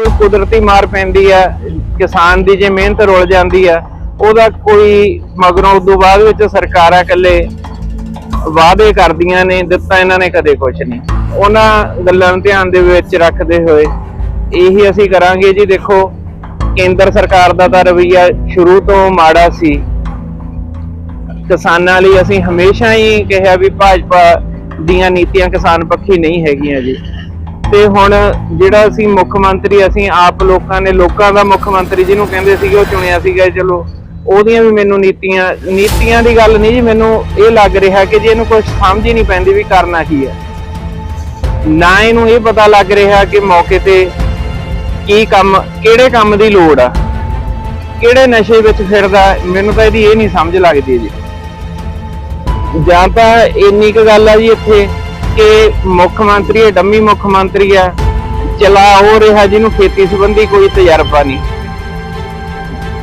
ਕੋਈ ਕੁਦਰਤੀ ਮਾਰ ਪੈਂਦੀ ਹੈ, ਕਿਸਾਨ ਦੀ ਜੇ ਮਿਹਨਤ ਰੁਲ ਜਾਂਦੀ ਆ ਉਹਦਾ ਕੋਈ ਮਗਰੋਂ ਉਦੋਂ ਬਾਅਦ ਵਿੱਚ ਸਰਕਾਰਾਂ ਇਕੱਲੇ ਵਾਅਦੇ ਕਰਦੀਆਂ ਨੇ, ਦਿੱਤਾ ਇਹਨਾਂ ਨੇ ਕਦੇ ਕੁਝ ਨਹੀਂ। ਉਹਨਾਂ ਗੱਲਾਂ ਨੂੰ ਧਿਆਨ ਦੇ ਵਿੱਚ ਰੱਖਦੇ ਹੋਏ ਇਹੀ ਅਸੀਂ ਕਰਾਂਗੇ ਜੀ, ਦੇਖੋ, ਕੇਂਦਰ ਸਰਕਾਰ ਦਾ ਤਾਂ ਰਵਈਆ ਸ਼ੁਰੂ ਤੋਂ ਮਾੜਾ ਸੀ। ਕਿਸਾਨਾਂ ਲਈ ਅਸੀਂ ਹਮੇਸ਼ਾ ਹੀ ਕਿਹਾ ਵੀ ਭਾਜਪਾ ਦੀਆਂ ਨੀਤੀਆਂ ਕਿਸਾਨ ਪੱਖੀ ਨਹੀਂ ਹੈਗੀਆਂ ਜੀ। ਤੇ ਹੁਣ ਜਿਹੜਾ ਅਸੀਂ ਮੁੱਖ ਮੰਤਰੀ, ਅਸੀਂ ਆਪ ਲੋਕਾਂ ਨੇ, ਲੋਕਾਂ ਦਾ ਮੁੱਖ ਮੰਤਰੀ ਜਿਹਨੂੰ ਕਹਿੰਦੇ ਸੀਗੇ, ਉਹ ਚੁਣਿਆ ਸੀਗਾ ਚਲੋ। ਉਹਦੀਆਂ ਵੀ ਮੈਨੂੰ ਨੀਤੀਆਂ ਨੀਤੀਆਂ ਦੀ ਗੱਲ ਨਹੀਂ ਜੀ, ਮੈਨੂੰ ਇਹ ਲੱਗ ਰਿਹਾ ਕਿ ਜੇ ਇਹਨੂੰ ਕੁਝ ਸਮਝ ਹੀ ਨਹੀਂ ਪੈਂਦੀ ਵੀ ਕਰਨਾ ਕੀ ਹੈ। ਨਾ ਇਹਨੂੰ ਇਹ ਪਤਾ ਲੱਗ ਰਿਹਾ ਕਿ ਮੌਕੇ ਤੇ ਕੀ ਕੰਮ, ਕਿਹੜੇ ਕੰਮ ਦੀ ਲੋੜ ਆ। ਕਿਹੜੇ ਨਸ਼ੇ ਵਿੱਚ ਫਿਰਦਾ, ਮੈਨੂੰ ਤਾਂ ਇਹਦੀ ਇਹ ਨਹੀਂ ਸਮਝ ਲੱਗਦੀ ਜੀ। ਜਾਂ ਤਾਂ ਇੰਨੀ ਕੁ ਗੱਲ ਆ ਜੀ ਇੱਥੇ ਕਿ ਮੁੱਖ ਮੰਤਰੀ ਇਹ ਡੰਮੀ ਮੁੱਖ ਮੰਤਰੀ ਆ ਚਲਾ ਹੋ ਰਿਹਾ ਜਿਹਨੂੰ ਖੇਤੀ ਸੰਬੰਧੀ ਕੋਈ ਤਜਰਬਾ ਨਹੀਂ।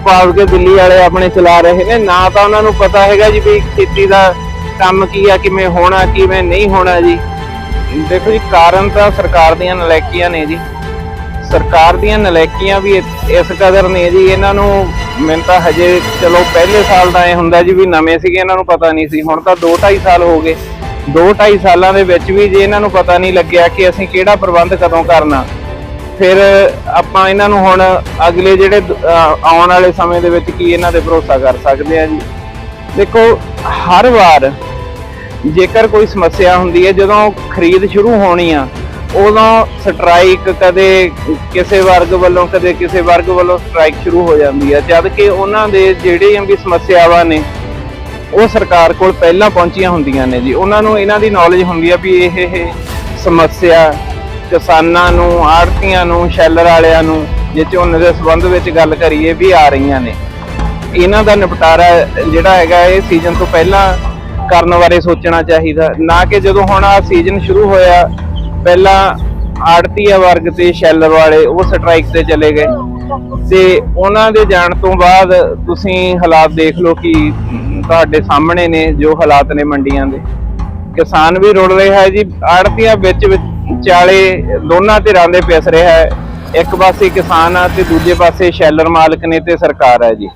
ਭਾਵ ਕਿ ਦਿੱਲੀ ਵਾਲੇ ਆਪਣੇ ਚਲਾ ਰਹੇ ਨੇ। ਨਾ ਤਾਂ ਉਹਨਾਂ ਨੂੰ ਪਤਾ ਹੈਗਾ ਜੀ ਵੀ ਖੇਤੀ ਦਾ ਕੰਮ ਕੀ ਆ, ਕਿਵੇਂ ਹੋਣਾ, ਕਿਵੇਂ ਨਹੀਂ ਹੋਣਾ ਜੀ। ਦੇਖੋ ਜੀ, ਕਾਰਨ ਤਾਂ ਸਰਕਾਰ ਦੀਆਂ ਨਲੈਕੀਆਂ ਨੇ ਜੀ। ਸਰਕਾਰ ਦੀਆਂ ਨਲੈਕੀਆਂ ਵੀ ਇਸ ਕਦਰ ਨੇ ਜੀ। ਇਹਨਾਂ ਨੂੰ ਮੈਨੂੰ ਤਾਂ ਹਜੇ ਚਲੋ ਪਹਿਲੇ ਸਾਲ ਦਾ ਇਹ ਹੁੰਦਾ ਜੀ ਵੀ ਨਵੇਂ ਸੀਗੇ, ਇਹਨਾਂ ਨੂੰ ਪਤਾ ਨਹੀਂ ਸੀ। ਹੁਣ ਤਾਂ 2 2.5 ਸਾਲ ਹੋ ਗਏ। 2 2.5 ਸਾਲਾਂ ਦੇ ਵਿੱਚ ਵੀ ਜੇ ਇਹਨਾਂ ਨੂੰ ਪਤਾ ਨਹੀਂ ਲੱਗਿਆ ਕਿ ਅਸੀਂ ਕਿਹੜਾ ਪ੍ਰਬੰਧ ਕਦੋਂ ਕਰਨਾ, ਫਿਰ ਆਪਾਂ ਇਹਨਾਂ ਨੂੰ ਹੁਣ ਅਗਲੇ ਜਿਹੜੇ ਆਉਣ ਵਾਲੇ ਸਮੇਂ ਦੇ ਵਿੱਚ ਕੀ ਇਹਨਾਂ ਤੇ ਭਰੋਸਾ ਕਰ ਸਕਦੇ ਆ ਜੀ। ਦੇਖੋ, ਹਰ ਵਾਰ ਜੇਕਰ ਕੋਈ ਸਮੱਸਿਆ ਹੁੰਦੀ ਹੈ, ਜਦੋਂ ਖਰੀਦ ਸ਼ੁਰੂ ਹੋਣੀ ਆ, ਉਦੋਂ ਸਟ੍ਰਾਈਕ ਕਦੇ ਕਿਸੇ ਵਰਗ ਵੱਲੋਂ, ਕਦੇ ਕਿਸੇ ਵਰਗ ਵੱਲੋਂ ਸਟ੍ਰਾਈਕ ਸ਼ੁਰੂ ਹੋ ਜਾਂਦੀ ਹੈ ਜਦ ਕਿ ਉਹਨਾਂ ਦੇ ਜਿਹੜੀਆਂ ਵੀ ਸਮੱਸਿਆਵਾਂ ਨੇ ਉਹ ਸਰਕਾਰ ਕੋਲ ਪਹਿਲਾਂ ਪਹੁੰਚੀਆਂ ਹੁੰਦੀਆਂ ਨੇ ਜੀ। ਉਹਨਾਂ ਨੂੰ ਇਹਨਾਂ ਦੀ ਨੌਲੇਜ ਹੁੰਦੀ ਆ ਵੀ ਇਹ ਇਹ ਸਮੱਸਿਆ ਕਿਸਾਨਾਂ ਨੂੰ ਆੜਤੀਆਂ ਨੂੰ, ਸ਼ੈਲਰ ਵਾਲਿਆਂ ਨੂੰ, ਜੇ ਝੋਨੇ ਦੇ ਸੰਬੰਧ ਵਿੱਚ ਗੱਲ ਕਰੀਏ ਵੀ ਆ ਰਹੀਆਂ ਨੇ। ਇਹਨਾਂ ਦਾ ਨਿਪਟਾਰਾ ਜਿਹੜਾ ਹੈਗਾ ਇਹ ਸੀਜ਼ਨ ਤੋਂ ਪਹਿਲਾਂ ਕਰਨ ਬਾਰੇ ਸੋਚਣਾ ਚਾਹੀਦਾ। ਨਾ ਕਿ ਜਦੋਂ ਹੁਣ ਆ ਸੀਜ਼ਨ ਸ਼ੁਰੂ ਹੋਇਆ, ਪਹਿਲਾਂ ਆੜਤੀਆ ਵਰਗ ਤੇ ਸ਼ੈਲਰ ਵਾਲੇ ਉਹ ਸਟ੍ਰਾਈਕ ਤੇ ਚਲੇ ਗਏ। ਤੇ ਉਹਨਾਂ ਦੇ ਜਾਣ ਤੋਂ ਬਾਅਦ ਤੁਸੀਂ ਹਾਲਾਤ ਦੇਖ ਲਓ ਕਿ ਤੁਹਾਡੇ ਸਾਹਮਣੇ ਨੇ ਜੋ ਹਾਲਾਤ ਨੇ ਮੰਡੀਆਂ ਦੇ। ਕਿਸਾਨ ਵੀ ਰੁੜ ਰਿਹਾ ਹੈ ਜੀ। ਆੜਤੀਆਂ ਵਿੱਚ ਵਿਚਾਲੇ ਦੋਨਾਂ ਧਿਰਾਂ ਦੇ ਪਿਸ ਰਿਹਾ ਹੈ। ਇੱਕ ਪਾਸੇ ਕਿਸਾਨ ਆ ਤੇ ਦੂਜੇ ਪਾਸੇ ਸ਼ੈਲਰ ਮਾਲਕ ਨੇ ਤੇ ਸਰਕਾਰ ਹੈ ਜੀ।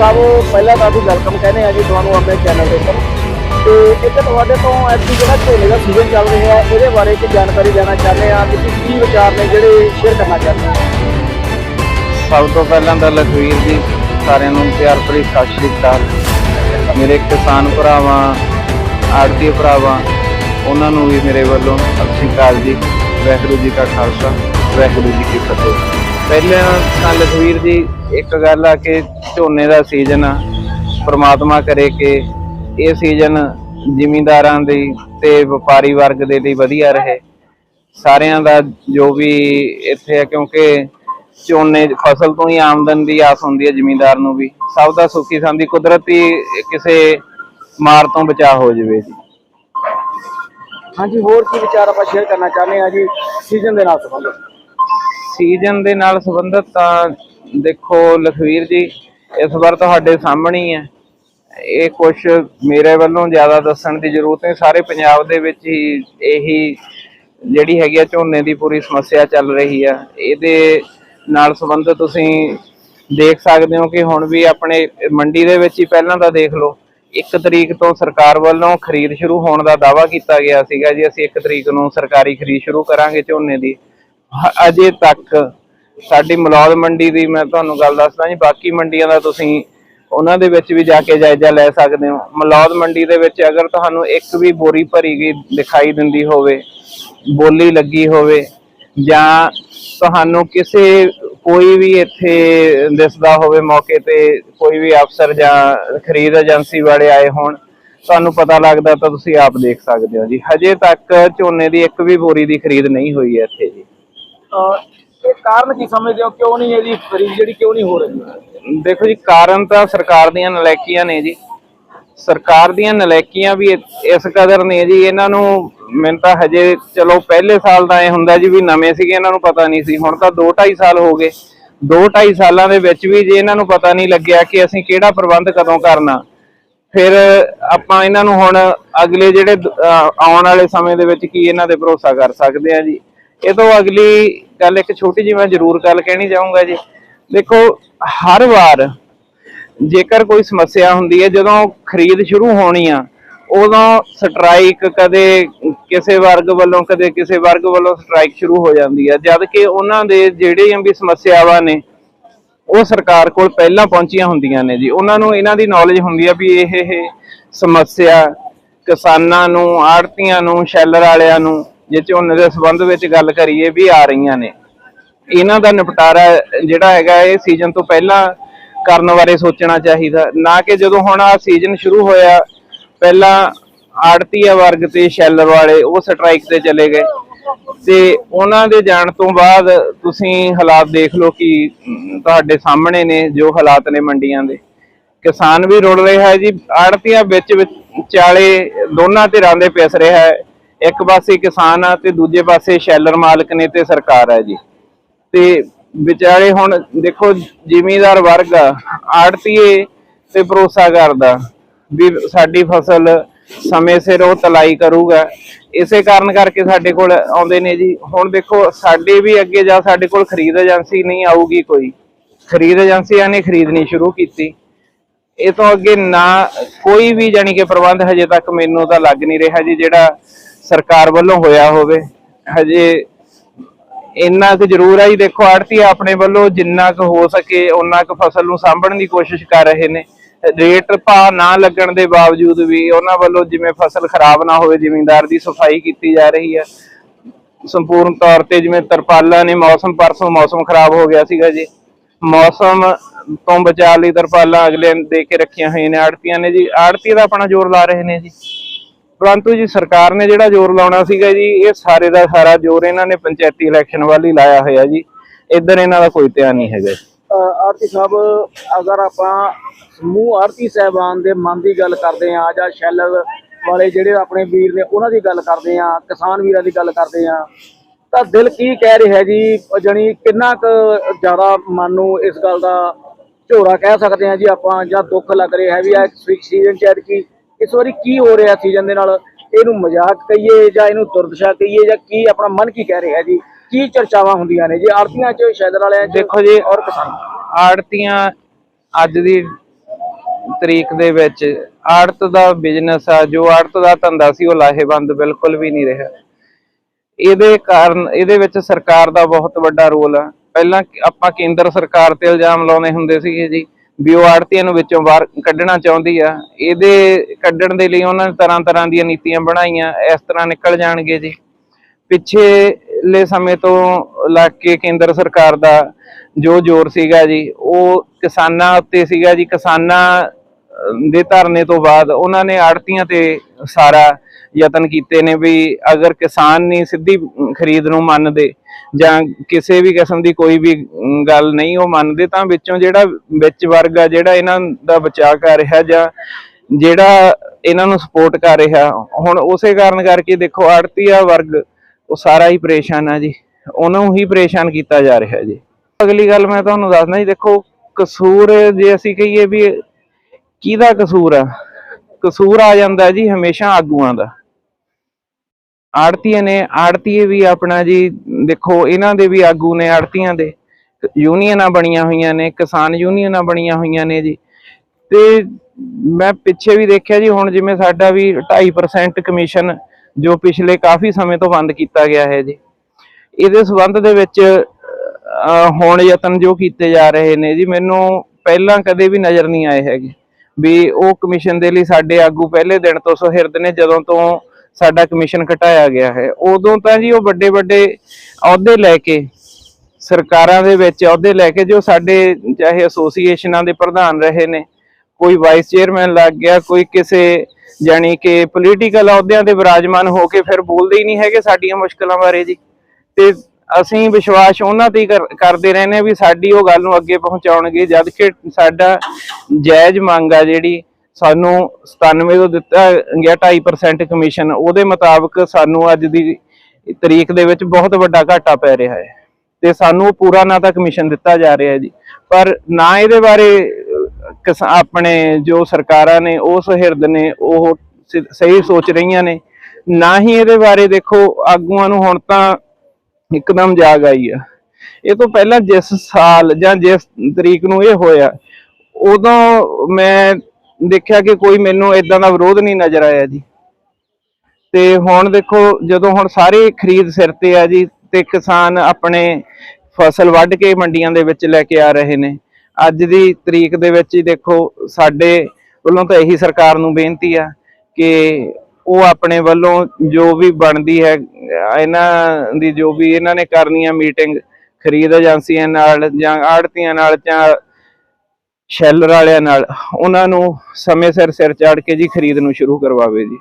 ਸਾਹਿਬ, ਪਹਿਲਾਂ ਤਾਂ ਵੀ ਵੈਲਕਮ ਕਹਿੰਦੇ ਆ ਜੀ ਤੁਹਾਨੂੰ ਆਪਣੇ ਚੈਨਲ ਦੇ ਉੱਪਰ। ਤੇ ਇੱਕ ਤੁਹਾਡੇ ਤੋਂ ਐਕਚੁਅਲੀ ਜਿਹੜਾ ਝੋਨੇ ਦਾ ਸੀਜ਼ਨ ਚੱਲ ਰਿਹਾ ਹੈ, ਇਹਦੇ ਬਾਰੇ ਇੱਕ ਜਾਣਕਾਰੀ ਲੈਣਾ ਚਾਹੁੰਦੇ ਆ ਕਿ ਤੁਸੀਂ ਕੀ ਵਿਚਾਰ ਨੇ ਜਿਹੜੇ ਸ਼ੇਅਰ ਕਰਨਾ ਚਾਹੁੰਦੇ ਆ ਸਭ ਤੋਂ ਪਹਿਲਾਂ ਤਾਂ ਲਖਵੀਰ ਜੀ, ਸਾਰਿਆਂ ਨੂੰ ਪਿਆਰ ਭਰੀ ਸਤਿ ਸ਼੍ਰੀ ਅਕਾਲ। ਮੇਰੇ ਕਿਸਾਨ ਭਰਾਵਾਂ ਆੜਤੀ ਭਰਾਵਾਂ, ਉਹਨਾਂ ਨੂੰ ਵੀ ਮੇਰੇ ਵੱਲੋਂ ਸਤਿ ਸ਼੍ਰੀ ਅਕਾਲ ਜੀ। ਵਾਹਿਗੁਰੂ ਜੀ ਕਾ ਖਾਲਸਾ, ਵਾਹਿਗੁਰੂ ਜੀ ਕੀ ਫਤਿਹ। ਪਹਿਲਾਂ ਤਾਂ ਲਖਵੀਰ ਜੀ, ਇੱਕ ਗੱਲ ਆ ਕਿ ਝੋਨੇ ਦਾ ਸੀਜ਼ਨ ਆ, ਪ੍ਰਮਾਤਮਾ ਕਰੇ ਕਿ ਇਹ ਸੀਜ਼ਨ ਜ਼ਿਮੀਂਦਾਰਾਂ ਦੀ ਤੇ ਵਪਾਰੀ ਵਰਗ ਦੇ ਲਈ ਵਧੀਆ ਰਹੇ। ਸਾਰਿਆਂ ਦਾ ਜੋ ਵੀ ਇੱਥੇ ਹੈ ਕਿਉਂਕਿ ਝੋਨੇ, ਫਸਲ ਤੋਂ ਹੀ ਆਮਦਨ ਦੀ ਆਸ ਹੁੰਦੀ ਹੈ ਜ਼ਿਮੀਂਦਾਰ ਨੂੰ ਵੀ। ਸਭ ਦਾ ਸੁੱਖੀ ਸੰਦੀ, ਕੁਦਰਤੀ ਕਿਸੇ ਮਾਰ ਤੋਂ ਬਚਾ ਹੋ ਜਾਵੇ ਜੀ। ਹਾਂਜੀ, ਹੋਰ ਕੀ ਵਿਚਾਰ ਆਪਾਂ ਸ਼ੇਅਰ ਕਰਨਾ ਚਾਹੁੰਦੇ ਆ ਜੀ ਸੀਜ਼ਨ ਦੇ ਨਾਲ ਸੰਬੰਧਿਤ। ਸੀਜ਼ਨ ਦੇ ਨਾਲ ਸੰਬੰਧਿਤ ਤਾਂ ਦੇਖੋ ਲਖਵੀਰ ਜੀ, ਇਸ ਵਾਰ ਤੁਹਾਡੇ ਸਾਹਮਣੇ ਹੀ ਹੈ। ਇਹ ਕੁਝ ਮੇਰੇ ਵੱਲੋਂ ਜ਼ਿਆਦਾ ਦੱਸਣ ਦੀ ਜ਼ਰੂਰਤ ਨਹੀਂ। ਸਾਰੇ ਪੰਜਾਬ ਦੇ ਵਿੱਚ ਹੀ ਇਹੀ ਜਿਹੜੀ ਹੈਗੀ ਆ ਝੋਨੇ ਦੀ ਪੂਰੀ ਸਮੱਸਿਆ ਚੱਲ ਰਹੀ ਆ। ਇਹਦੇ ਨਾਲ ਸੰਬੰਧਿਤ ਤੁਸੀਂ ਦੇਖ ਸਕਦੇ ਹੋ ਕਿ ਹੁਣ ਵੀ ਆਪਣੇ ਮੰਡੀ ਦੇ ਵਿੱਚ ਹੀ ਪਹਿਲਾਂ ਤਾਂ ਦੇਖ ਲਓ 1 ਤਰੀਕ ਤੋਂ ਸਰਕਾਰ ਵੱਲੋਂ ਖਰੀਦ ਸ਼ੁਰੂ ਹੋਣ ਦਾ ਦਾਅਵਾ ਕੀਤਾ ਗਿਆ ਸੀਗਾ ਜੀ। ਅਸੀਂ 1 ਤਰੀਕ ਨੂੰ ਸਰਕਾਰੀ ਖਰੀਦ ਸ਼ੁਰੂ ਕਰਾਂਗੇ ਝੋਨੇ ਦੀ। ਅਜੇ ਤੱਕ ਸਾਡੀ ਮਲੌਦ ਮੰਡੀ ਦੀ ਮੈਂ ਤੁਹਾਨੂੰ ਗੱਲ ਦੱਸਦਾ ਜੀ, ਬਾਕੀ ਮੰਡੀਆਂ ਦਾ ਤੁਸੀਂ ਉਹਨਾਂ ਦੇ ਵਿੱਚ ਵੀ ਜਾ ਕੇ ਜਾਇਜ਼ਾ ਲੈ ਸਕਦੇ ਹੋ। ਮਲੌਦ ਮੰਡੀ ਦੇ ਵਿੱਚ ਅਗਰ ਤੁਹਾਨੂੰ ਇੱਕ ਵੀ ਬੋਰੀ ਭਰੀ ਗਈ ਦਿਖਾਈ ਦਿੰਦੀ ਹੋਵੇ, ਬੋਲੀ ਲੱਗੀ ਹੋਵੇ, ਜਾਂ ਤੁਹਾਨੂੰ ਕਿਸੇ, ਕੋਈ ਵੀ ਇੱਥੇ ਦਿਸਦਾ ਹੋਵੇ ਮੌਕੇ ਤੇ, ਕੋਈ ਵੀ ਅਫਸਰ ਜਾਂ ਖਰੀਦ ਏਜੰਸੀ ਵਾਲੇ ਆਏ ਹੋਣ, ਤੁਹਾਨੂੰ ਪਤਾ ਲੱਗਦਾ ਤਾਂ ਤੁਸੀਂ ਆਪ ਦੇਖ ਸਕਦੇ ਹੋ ਜੀ। ਹਜੇ ਤੱਕ ਝੋਨੇ ਦੀ ਇੱਕ ਵੀ ਬੋਰੀ ਦੀ ਖਰੀਦ ਨਹੀਂ ਹੋਈ ਹੈ ਇੱਥੇ ਜੀ। ਇਹ ਕਾਰਨ ਕੀ ਸਮਝਦੇ ਹੋ? ਕਿਉਂ ਨਹੀਂ ਇਹਦੀ ਖਰੀਦ ਜਿਹੜੀ, ਕਿਉਂ ਨਹੀਂ ਹੋ ਰਹੀ? ਦੇਖੋ ਜੀ, ਕਾਰਨ ਤਾਂ ਸਰਕਾਰ ਦੀਆਂ ਨਲਾਇਕੀਆਂ ਨੇ ਜੀ। ਸਰਕਾਰ ਦੀਆਂ ਨਲਾਇਕੀਆਂ ਵੀ ਇਸ ਕਦਰ ਨੇ ਜੀ। ਇਹਨਾਂ ਨੂੰ ਮੈਨੂੰ ਤਾਂ ਹਜੇ ਚਲੋ ਪਹਿਲੇ ਸਾਲ ਦਾ ਇਹ ਹੁੰਦਾ ਜੀ ਵੀ ਨਵੇਂ ਸੀਗੇ, ਇਹਨਾਂ ਨੂੰ ਪਤਾ ਨਹੀਂ ਸੀ। ਹੁਣ ਤਾਂ 2 2.5 ਸਾਲ ਹੋ ਗਏ। 2 2.5 ਸਾਲਾਂ ਦੇ ਵਿੱਚ ਵੀ ਜੇ ਇਹਨਾਂ ਨੂੰ ਪਤਾ ਨਹੀਂ ਲੱਗਿਆ ਕਿ ਅਸੀਂ ਕਿਹੜਾ ਪ੍ਰਬੰਧ ਕਦੋਂ ਕਰਨਾ। ਫਿਰ ਆਪਾਂ ਇਹਨਾਂ ਨੂੰ ਹੁਣ ਅਗਲੇ ਜਿਹੜੇ ਆਉਣ ਵਾਲੇ ਸਮੇਂ ਦੇ ਵਿੱਚ ਕੀ ਇਹਨਾਂ ਤੇ ਭਰੋਸਾ ਕਰ ਸਕਦੇ ਆ ਜੀ? ਇਹ ਤੋਂ ਅਗਲੀ ਗੱਲ ਇੱਕ ਛੋਟੀ ਜਿਹੀ ਮੈਂ ਜ਼ਰੂਰ ਗੱਲ ਕਹਿਣੀ ਚਾਹੂੰਗਾ ਜੀ। ਦੇਖੋ, ਹਰ ਵਾਰ ਜੇਕਰ ਕੋਈ ਸਮੱਸਿਆ ਹੁੰਦੀ ਹੈ, ਜਦੋਂ ਖਰੀਦ ਸ਼ੁਰੂ ਹੋਣੀ ਆ, ਉਦੋਂ ਸਟ੍ਰਾਈਕ ਕਦੇ ਕਿਸੇ ਵਰਗ ਵੱਲੋਂ, ਕਦੇ ਕਿਸੇ ਵਰਗ ਵੱਲੋਂ ਸਟ੍ਰਾਈਕ ਸ਼ੁਰੂ ਹੋ ਜਾਂਦੀ ਹੈ ਜਦ ਕਿ ਉਹਨਾਂ ਦੇ ਜਿਹੜੀਆਂ ਵੀ ਸਮੱਸਿਆਵਾਂ ਨੇ, ਉਹ ਸਰਕਾਰ ਕੋਲ ਪਹਿਲਾਂ ਪਹੁੰਚੀਆਂ ਹੁੰਦੀਆਂ ਨੇ ਜੀ। ਉਹਨਾਂ ਨੂੰ ਇਹਨਾਂ ਦੀ ਨੌਲੇਜ ਹੁੰਦੀ ਆ ਵੀ ਇਹ ਇਹ ਸਮੱਸਿਆ ਕਿਸਾਨਾਂ ਨੂੰ ਆੜਤੀਆਂ ਨੂੰ, ਸ਼ੈਲਰ ਵਾਲਿਆਂ ਨੂੰ ਜੇ ਝੋਨੇ ਦੇ ਸੰਬੰਧ ਵਿੱਚ ਗੱਲ ਕਰੀਏ ਵੀ ਆ ਰਹੀਆਂ ਨੇ। ਇਹਨਾਂ ਦਾ ਨਿਪਟਾਰਾ ਜਿਹੜਾ ਹੈਗਾ ਇਹ ਸੀਜ਼ਨ ਤੋਂ ਪਹਿਲਾਂ ਕਰਨ ਬਾਰੇ ਸੋਚਣਾ ਚਾਹੀਦਾ। ਨਾ ਕਿ ਜਦੋਂ ਹੁਣ ਆ ਸੀਜ਼ਨ ਸ਼ੁਰੂ ਹੋਇਆ, ਪਹਿਲਾਂ ਆੜਤੀਆ ਵਰਗ ਤੇ ਸ਼ੈਲਰ ਵਾਲੇ ਉਹ ਸਟ੍ਰਾਈਕ ਤੇ ਚਲੇ ਗਏ। ਤੇ ਉਹਨਾਂ ਦੇ ਜਾਣ ਤੋਂ ਬਾਅਦ ਤੁਸੀਂ ਹਾਲਾਤ ਦੇਖ ਲਓ ਕਿ ਤੁਹਾਡੇ ਸਾਹਮਣੇ ਨੇ ਜੋ ਹਾਲਾਤ ਨੇ ਮੰਡੀਆਂ ਦੇ। ਕਿਸਾਨ ਵੀ ਰੁੜ ਰਿਹਾ ਹੈ ਜੀ। ਆੜਤੀਆਂ ਵਿੱਚ ਵਿਚਾਲੇ ਦੋਨਾਂ ਧਿਰਾਂ ਦੇ ਪਿਸ ਰਿਹਾ ਹੈ। ਇੱਕ ਪਾਸੇ ਕਿਸਾਨ ਆ ਤੇ ਦੂਜੇ ਪਾਸੇ ਸ਼ੈਲਰ ਮਾਲਕ ਨੇ ਤੇ ਸਰਕਾਰ ਹੈ ਜੀ। ਤੇ ਵਿਚਾਰੇ ਹੁਣ ਦੇਖੋ ਜਿਮੀਦਾਰ ਵਰਗ ਆੜਤੀਏ ਤੇ ਭਰੋਸਾ ਕਰਦਾ ਵੀ ਸਾਡੀ ਫਸਲ ਸਮੇਂ ਸਿਰ ਉਹ ਤਲਾਈ ਕਰੂਗਾ। ਇਸੇ ਕਾਰਨ ਕਰਕੇ ਸਾਡੇ ਕੋਲ ਆਉਂਦੇ ਨੇ ਜੀ। ਹੁਣ ਦੇਖੋ ਸਾਡੇ ਵੀ ਅੱਗੇ ਜਾ ਸਾਡੇ ਕੋਲ ਖਰੀਦ ਏਜੰਸੀ ਨਹੀਂ ਆਊਗੀ ਕੋਈ। ਖਰੀਦ ਏਜੰਸੀਆਂ ਨੇ ਖਰੀਦਣੀ ਸ਼ੁਰੂ ਕੀਤੀ। ਇਹ ਤੋਂ ਅੱਗੇ ਨਾ ਕੋਈ ਵੀ ਜਾਨੀ ਕਿ ਪ੍ਰਬੰਧ ਹਜੇ ਤੱਕ ਮੈਨੂੰ ਤਾਂ ਲੱਗ ਨਹੀਂ ਰਿਹਾ ਜੀ, ਜਿਹੜਾ ਸਰਕਾਰ ਵੱਲੋਂ ਹੋਇਆ ਹੋਵੇ, ਹਜੇ ਇੰਨਾ ਕੁ ਜ਼ਰੂਰ ਹੈ ਜੀ, ਦੇਖੋ ਆੜਤੀ ਆਪਣੇ ਵੱਲੋਂ ਜਿੰਨਾ ਕੁ ਹੋ ਸਕੇ ਉਹਨਾਂ ਕੁ ਫਸਲ ਨੂੰ ਸਾਂਭਣ ਦੀ ਕੋਸ਼ਿਸ਼ ਕਰ ਰਹੇ ਨੇ। ਰੇਟ ਭਾਅ ਨਾ ਲੱਗਣ ਦੇ ਬਾਵਜੂਦ ਵੀ ਉਹਨਾਂ ਵੱਲੋਂ ਜਿਵੇਂ ਫਸਲ ਖਰਾਬ ਨਾ ਹੋਵੇ, ਜ਼ਿਮੀਂਦਾਰ ਦੀ ਸਫ਼ਾਈ ਕੀਤੀ ਜਾ ਰਹੀ ਹੈ ਸੰਪੂਰਨ ਤੌਰ ਤੇ ਜਿਵੇਂ ਤਰਪਾਲਾਂ ਨੇ, ਮੌਸਮ ਪਰਸੋਂ ਮੌਸਮ ਖਰਾਬ ਹੋ ਗਿਆ ਸੀਗਾ ਜੀ। ਮੌਸਮ ਤੋਂ ਬਚਾਅ ਲਈ ਤਰਪਾਲਾਂ ਅਗਲੇ ਦੇ ਕੇ ਰੱਖੀਆਂ ਹੋਈਆਂ ਨੇ ਆੜਤੀਆਂ ਨੇ ਜੀ। ਆੜਤੀ ਦਾ ਆਪਣਾ ਜ਼ੋਰ ਲਾ ਰਹੇ ਨੇ ਜੀ। ਪਰੰਤੂ ਜੀ ਸਰਕਾਰ ਨੇ ਜਿਹੜਾ ਜ਼ੋਰ ਲਾਉਣਾ ਸੀਗਾ ਜੀ, ਇਹ ਸਾਰੇ ਦਾ ਸਾਰਾ ਜ਼ੋਰ ਇਹਨਾਂ ਨੇ ਪੰਚਾਇਤੀ ਇਲੈਕਸ਼ਨ ਵੱਲ ਹੀ ਲਾਇਆ ਹੋਇਆ ਜੀ। ਇੱਧਰ ਇਹਨਾਂ ਦਾ ਕੋਈ ਧਿਆਨ ਨਹੀਂ ਹੈਗਾ ਆਰਤੀ ਸਾਹਿਬ, ਅਗਰ ਆਪਾਂ ਸਮੂਹ ਆਰਤੀ ਸਹਿਬਾਨ ਦੇ ਮਨ ਦੀ ਗੱਲ ਕਰਦੇ ਆ ਜਾਂ ਸ਼ੈਲਰ ਵਾਲੇ ਜਿਹੜੇ ਆਪਣੇ ਵੀਰ ਨੇ, ਉਹਨਾਂ ਦੀ ਗੱਲ ਕਰਦੇ ਆ ਕਿਸਾਨ ਵੀਰਾਂ ਦੀ ਗੱਲ ਕਰਦੇ ਆ ਤਾਂ ਦਿਲ ਕੀ ਕਹਿ ਰਿਹਾ ਜੀ? ਜਣੀ ਕਿੰਨਾ ਕੁ ਜ਼ਿਆਦਾ ਮਨ ਨੂੰ ਇਸ ਗੱਲ ਦਾ ਝੋਰਾ ਕਹਿ ਸਕਦੇ ਆ ਜੀ ਆਪਾਂ ਜਾਂ ਦੁੱਖ ਲੱਗ ਰਿਹਾ ਵੀ ਆ ਸੀਜ਼ਨ ਚ ਐਤਕੀ ਇਸ ਵਾਰੀ ਕੀ ਹੋ ਰਿਹਾ ਸੀਜ਼ਨ ਦੇ ਨਾਲ? ਇਹਨੂੰ ਮਜ਼ਾਕ ਕਹੀਏ ਜਾਂ ਇਹਨੂੰ ਦੁਰਦਸ਼ਾ ਕਹੀਏ ਜਾਂ ਕੀ ਆਪਣਾ ਮਨ ਕੀ ਕਹਿ ਰਿਹਾ ਜੀ? ਕੀ ਚਰਚਾਵਾਂ ਹੁੰਦੀਆਂ ਨੇ? ਜੀ ਆਰਤੀਆਂ ਚ ਸ਼ੈਲਰ ਵਾਲਿਆਂ ਚ ਦੇਖੋ ਜੀ ਔਰ ਕਿਸਾਨ ਆੜਤੀਆਂ ਅੱਜ ਦੀ ਤਰੀਕ ਦੇ ਵਿੱਚ ਆੜਤ ਦਾ ਬਿਜ਼ਨਸ ਆ ਜੋ ਆੜਤ ਦਾ ਧੰਦਾ ਸੀ ਉਹ ਲਾਹੇਵੰਦ ਬਿਲਕੁਲ ਵੀ ਨਹੀਂ ਰਿਹਾ। ਇਹਦੇ ਕਾਰਨ ਇਹਦੇ ਵਿੱਚ ਸਰਕਾਰ ਦਾ ਬਹੁਤ ਵੱਡਾ ਰੋਲ ਆ। ਪਹਿਲਾਂ ਆਪਾਂ ਕੇਂਦਰ ਸਰਕਾਰ ਤੇ ਇਲਜ਼ਾਮ ਲਾਉਂਦੇ ਹੁੰਦੇ ਸੀਗੇ ਜੀ ਵੀ ਉਹ ਆੜਤੀਆਂ ਨੂੰ ਵਿੱਚੋਂ ਬਾਹਰ ਕੱਢਣਾ ਚਾਹੁੰਦੀ ਆ। ਇਹਦੇ ਕੱਢਣ ਦੇ ਲਈ ਉਹਨਾਂ ਨੇ ਤਰ੍ਹਾਂ ਤਰ੍ਹਾਂ ਦੀਆਂ ਨੀਤੀਆਂ ਬਣਾਈਆਂ। ਇਸ ਤਰ੍ਹਾਂ ਨਿਕਲ ਜਾਣਗੇ ਜੀ। ਪਿਛਲੇ ਸਮੇਂ ਤੋਂ ਲੱਗ ਕੇ ਕੇਂਦਰ ਸਰਕਾਰ ਦਾ ਜੋ ਜ਼ੋਰ ਸੀਗਾ ਜੀ, ਉਹ ਕਿਸਾਨਾਂ ਉੱਤੇ ਸੀਗਾ ਜੀ। ਕਿਸਾਨਾਂ ਦੇ ਧਰਨੇ ਤੋਂ ਬਾਅਦ ਉਹਨਾਂ ਨੇ ਆੜਤੀਆਂ ਤੇ ਸਾਰਾ ਯਤਨ ਕੀਤੇ ਨੇ ਵੀ ਅਗਰ ਕਿਸਾਨ ਨਹੀਂ ਸਿੱਧੀ ਖਰੀਦ ਨੂੰ ਮੰਨਦੇ ਜਾਂ ਕਿਸੇ ਵੀ ਕਿਸਮ ਦੀ ਕੋਈ ਵੀ ਗੱਲ ਨਹੀਂ ਉਹ ਮੰਨਦੇ, ਤਾਂ ਵਿੱਚੋਂ ਜਿਹੜਾ ਵਿੱਚ ਵਰਗ ਆ, ਜਿਹੜਾ ਇਹਨਾਂ ਦਾ ਬਚਾਅ ਕਰ ਰਿਹਾ ਜਾਂ ਜਿਹੜਾ ਇਹਨਾਂ ਨੂੰ ਸਪੋਰਟ ਕਰ ਰਿਹਾ, ਹੁਣ ਉਸੇ ਕਾਰਨ ਕਰਕੇ ਦੇਖੋ ਆੜਤੀਆ ਵਰਗ ਉਹ ਸਾਰਾ ਹੀ ਪਰੇਸ਼ਾਨ ਆ ਜੀ। ਉਹਨੂੰ ਹੀ ਪਰੇਸ਼ਾਨ ਕੀਤਾ ਜਾ ਰਿਹਾ ਜੀ। ਅਗਲੀ ਗੱਲ ਮੈਂ ਤੁਹਾਨੂੰ ਦੱਸਦਾ ਜੀ, ਦੇਖੋ ਕਸੂਰ ਜੇ ਅਸੀਂ ਕਹੀਏ ਵੀ ਕਿਹਦਾ ਕਸੂਰ ਆ? ਕਸੂਰ ਆ ਜਾਂਦਾ ਜੀ ਹਮੇਸ਼ਾ ਆਗੂਆਂ ਦਾ। ਆੜਤੀਏ ਨੇ, ਆੜਤੀਏ ਵੀ ਆਪਣਾ ਜੀ, ਦੇਖੋ, ਇਹਨਾਂ ਦੇ ਵੀ ਆਗੂ ਨੇ ਆੜਤੀਆਂ ਦੇ। ਯੂਨੀਅਨਾਂ ਬਣੀਆਂ ਹੋਈਆਂ ਨੇ, ਕਿਸਾਨ ਯੂਨੀਅਨਾਂ ਬਣੀਆਂ ਹੋਈਆਂ ਨੇ ਜੀ। ਤੇ ਮੈਂ ਪਿੱਛੇ ਵੀ ਦੇਖਿਆ ਜੀ, ਹੁਣ ਜਿਵੇਂ ਸਾਡਾ ਵੀ 2.5% ਕਮਿਸ਼ਨ ਜੋ ਪਿਛਲੇ ਕਾਫੀ ਸਮੇਂ ਤੋਂ ਬੰਦ ਕੀਤਾ ਗਿਆ ਹੈ ਜੀ। ਇਹਦੇ ਸਬੰਧ ਦੇ ਵਿੱਚ ਹੁਣ ਯਤਨ ਜੋ ਕੀਤੇ ਜਾ ਰਹੇ ਨੇ ਜੀ, ਮੈਨੂੰ ਪਹਿਲਾਂ ਕਦੇ ਵੀ ਨਜ਼ਰ ਨਹੀਂ ਆਏ ਹੈਗੇ। ਵੀ ਉਹ ਕਮਿਸ਼ਨ ਦੇ ਲਈ ਸਾਡੇ ਆਗੂ ਪਹਿਲੇ ਦਿਨ ਤੋਂ ਸੁਹਿਰਦ ਨੇ, ਜਦੋਂ ਤੋਂ ਸਾਡਾ ਕਮਿਸ਼ਨ ਘਟਾਇਆ ਗਿਆ ਹੈ। ਉਦੋਂ ਤਾਂ ਜੀ ਉਹ ਵੱਡੇ ਵੱਡੇ ਅਹੁਦੇ ਲੈ ਕੇ, ਸਰਕਾਰਾਂ ਦੇ ਵਿੱਚ ਅਹੁਦੇ ਲੈ ਕੇ ਜੋ ਸਾਡੇ ਚਾਹੇ ਐਸੋਸੀਏਸ਼ਨਾਂ ਦੇ ਪ੍ਰਧਾਨ ਰਹੇ ਨੇ, ਕੋਈ ਵਾਈਸ ਚੇਅਰਮੈਨ ਲੱਗ ਗਿਆ, ਕੋਈ ਕਿਸੇ ਜਾਨੀ ਕਿ ਪੋਲੀਟੀਕਲ ਅਹੁਦਿਆਂ ਦੇ ਵਿਰਾਜਮਾਨ ਹੋ ਕੇ ਫਿਰ ਬੋਲਦੇ ਹੀ ਨਹੀਂ ਹੈਗੇ ਸਾਡੀਆਂ ਮੁਸ਼ਕਲਾਂ ਬਾਰੇ ਜੀ। ਤੇ ਅਸੀਂ ਵਿਸ਼ਵਾਸ ਉਹਨਾਂ ਤੇ ਹੀ ਕਰਦੇ ਰਹਿੰਦੇ ਹਾਂ ਵੀ ਸਾਡੀ ਉਹ ਗੱਲ ਨੂੰ ਅੱਗੇ ਪਹੁੰਚਾਉਣਗੇ, ਜਦ ਕਿ ਸਾਡਾ ਜਾਇਜ਼ ਮੰਗ ਆ ਜਿਹੜੀ ਸਾਨੂੰ 97 ਤੋਂ ਦਿੱਤਾ ਗਿਆ 2.5% ਕਮਿਸ਼ਨ ਉਹਦੇ ਮੁਤਾਬਕ ਸਾਨੂੰ ਅੱਜ ਦੀ ਤਰੀਕ ਦੇ ਵਿੱਚ ਬਹੁਤ ਵੱਡਾ ਘਾਟਾ ਪੈ ਰਿਹਾ ਹੈ। ਤੇ ਸਾਨੂੰ ਪੂਰਾ ਨਾ ਤਾਂ ਕਮਿਸ਼ਨ ਦਿੱਤਾ ਜਾ ਰਿਹਾ ਹੈ ਜੀ। ਪਰ ਨਾ ਇਹਦੇ ਬਾਰੇ ਅਹ, ਆਪਣੇ ਜੋ ਸਰਕਾਰਾਂ ਨੇ ਉਹ ਸੁਹਿਰਦ ਨੇ ਉਹ ਸਹੀ ਸੋਚ ਰਹੀਆਂ ਨੇ। ਨਾ ਹੀ ਇਹਦੇ ਬਾਰੇ ਦੇਖੋ ਆਗੂਆਂ ਨੂੰ ਹੁਣ ਤਾਂ ਇੱਕਦਮ ਜਾਗ ਆਈ ਆ। ਇਹ ਤੋਂ ਪਹਿਲਾਂ ਜਿਸ ਸਾਲ ਜਾਂ ਜਿਸ ਤਰੀਕ ਨੂੰ ਇਹ ਹੋਇਆ ਉਦੋਂ ਮੈਂ ਦੇਖਿਆ ਕਿ ਕੋਈ ਮੈਨੂੰ ਇਦਾਂ ਦਾ ਵਿਰੋਧ ਨਹੀਂ ਨਜ਼ਰ ਆਇਆ ਜੀ। ਤੇ ਹੁਣ ਦੇਖੋ, ਜਦੋਂ ਹੁਣ ਸਾਰੇ ਖਰੀਦ ਸਿਰ ਤੇ ਆ ਜੀ ਤੇ ਕਿਸਾਨ ਆਪਣੇ ਫਸਲ ਵੱਢ ਕੇ ਮੰਡੀਆਂ ਦੇ ਵਿੱਚ ਲੈ ਕੇ ਆ ਰਹੇ ਨੇ। ਅੱਜ ਦੀ ਤਰੀਕ ਦੇ ਵਿੱਚ ਹੀ ਦੇਖੋ, ਸਾਡੇ ਵੱਲੋਂ ਤਾਂ ਇਹੀ ਸਰਕਾਰ ਨੂੰ ਬੇਨਤੀ ਆ ਕਿ ਉਹ ਆਪਣੇ ਵੱਲੋਂ ਜੋ ਵੀ ਬਣਦੀ ਹੈ, ਇਹਨਾਂ ਦੀ ਜੋ ਵੀ ਇਹਨਾਂ ਨੇ ਕਰਨੀ ਆ ਮੀਟਿੰਗ, ਖਰੀਦ ਏਜੰਸੀਆਂ ਨਾਲ ਜਾਂ ਆੜਤੀਆਂ ਨਾਲ ਜਾਂ ਸ਼ੈਲਰ ਵਾਲਿਆਂ ਨਾਲ ਉਹਨਾਂ ਨੂੰ ਸਮੇਂ ਸਿਰ ਸਿਰ ਚਾੜ ਕੇ ਜੀ ਖਰੀਦ ਨੂੰ ਸ਼ੁਰੂ ਕਰਵਾਵੇ ਜੀ।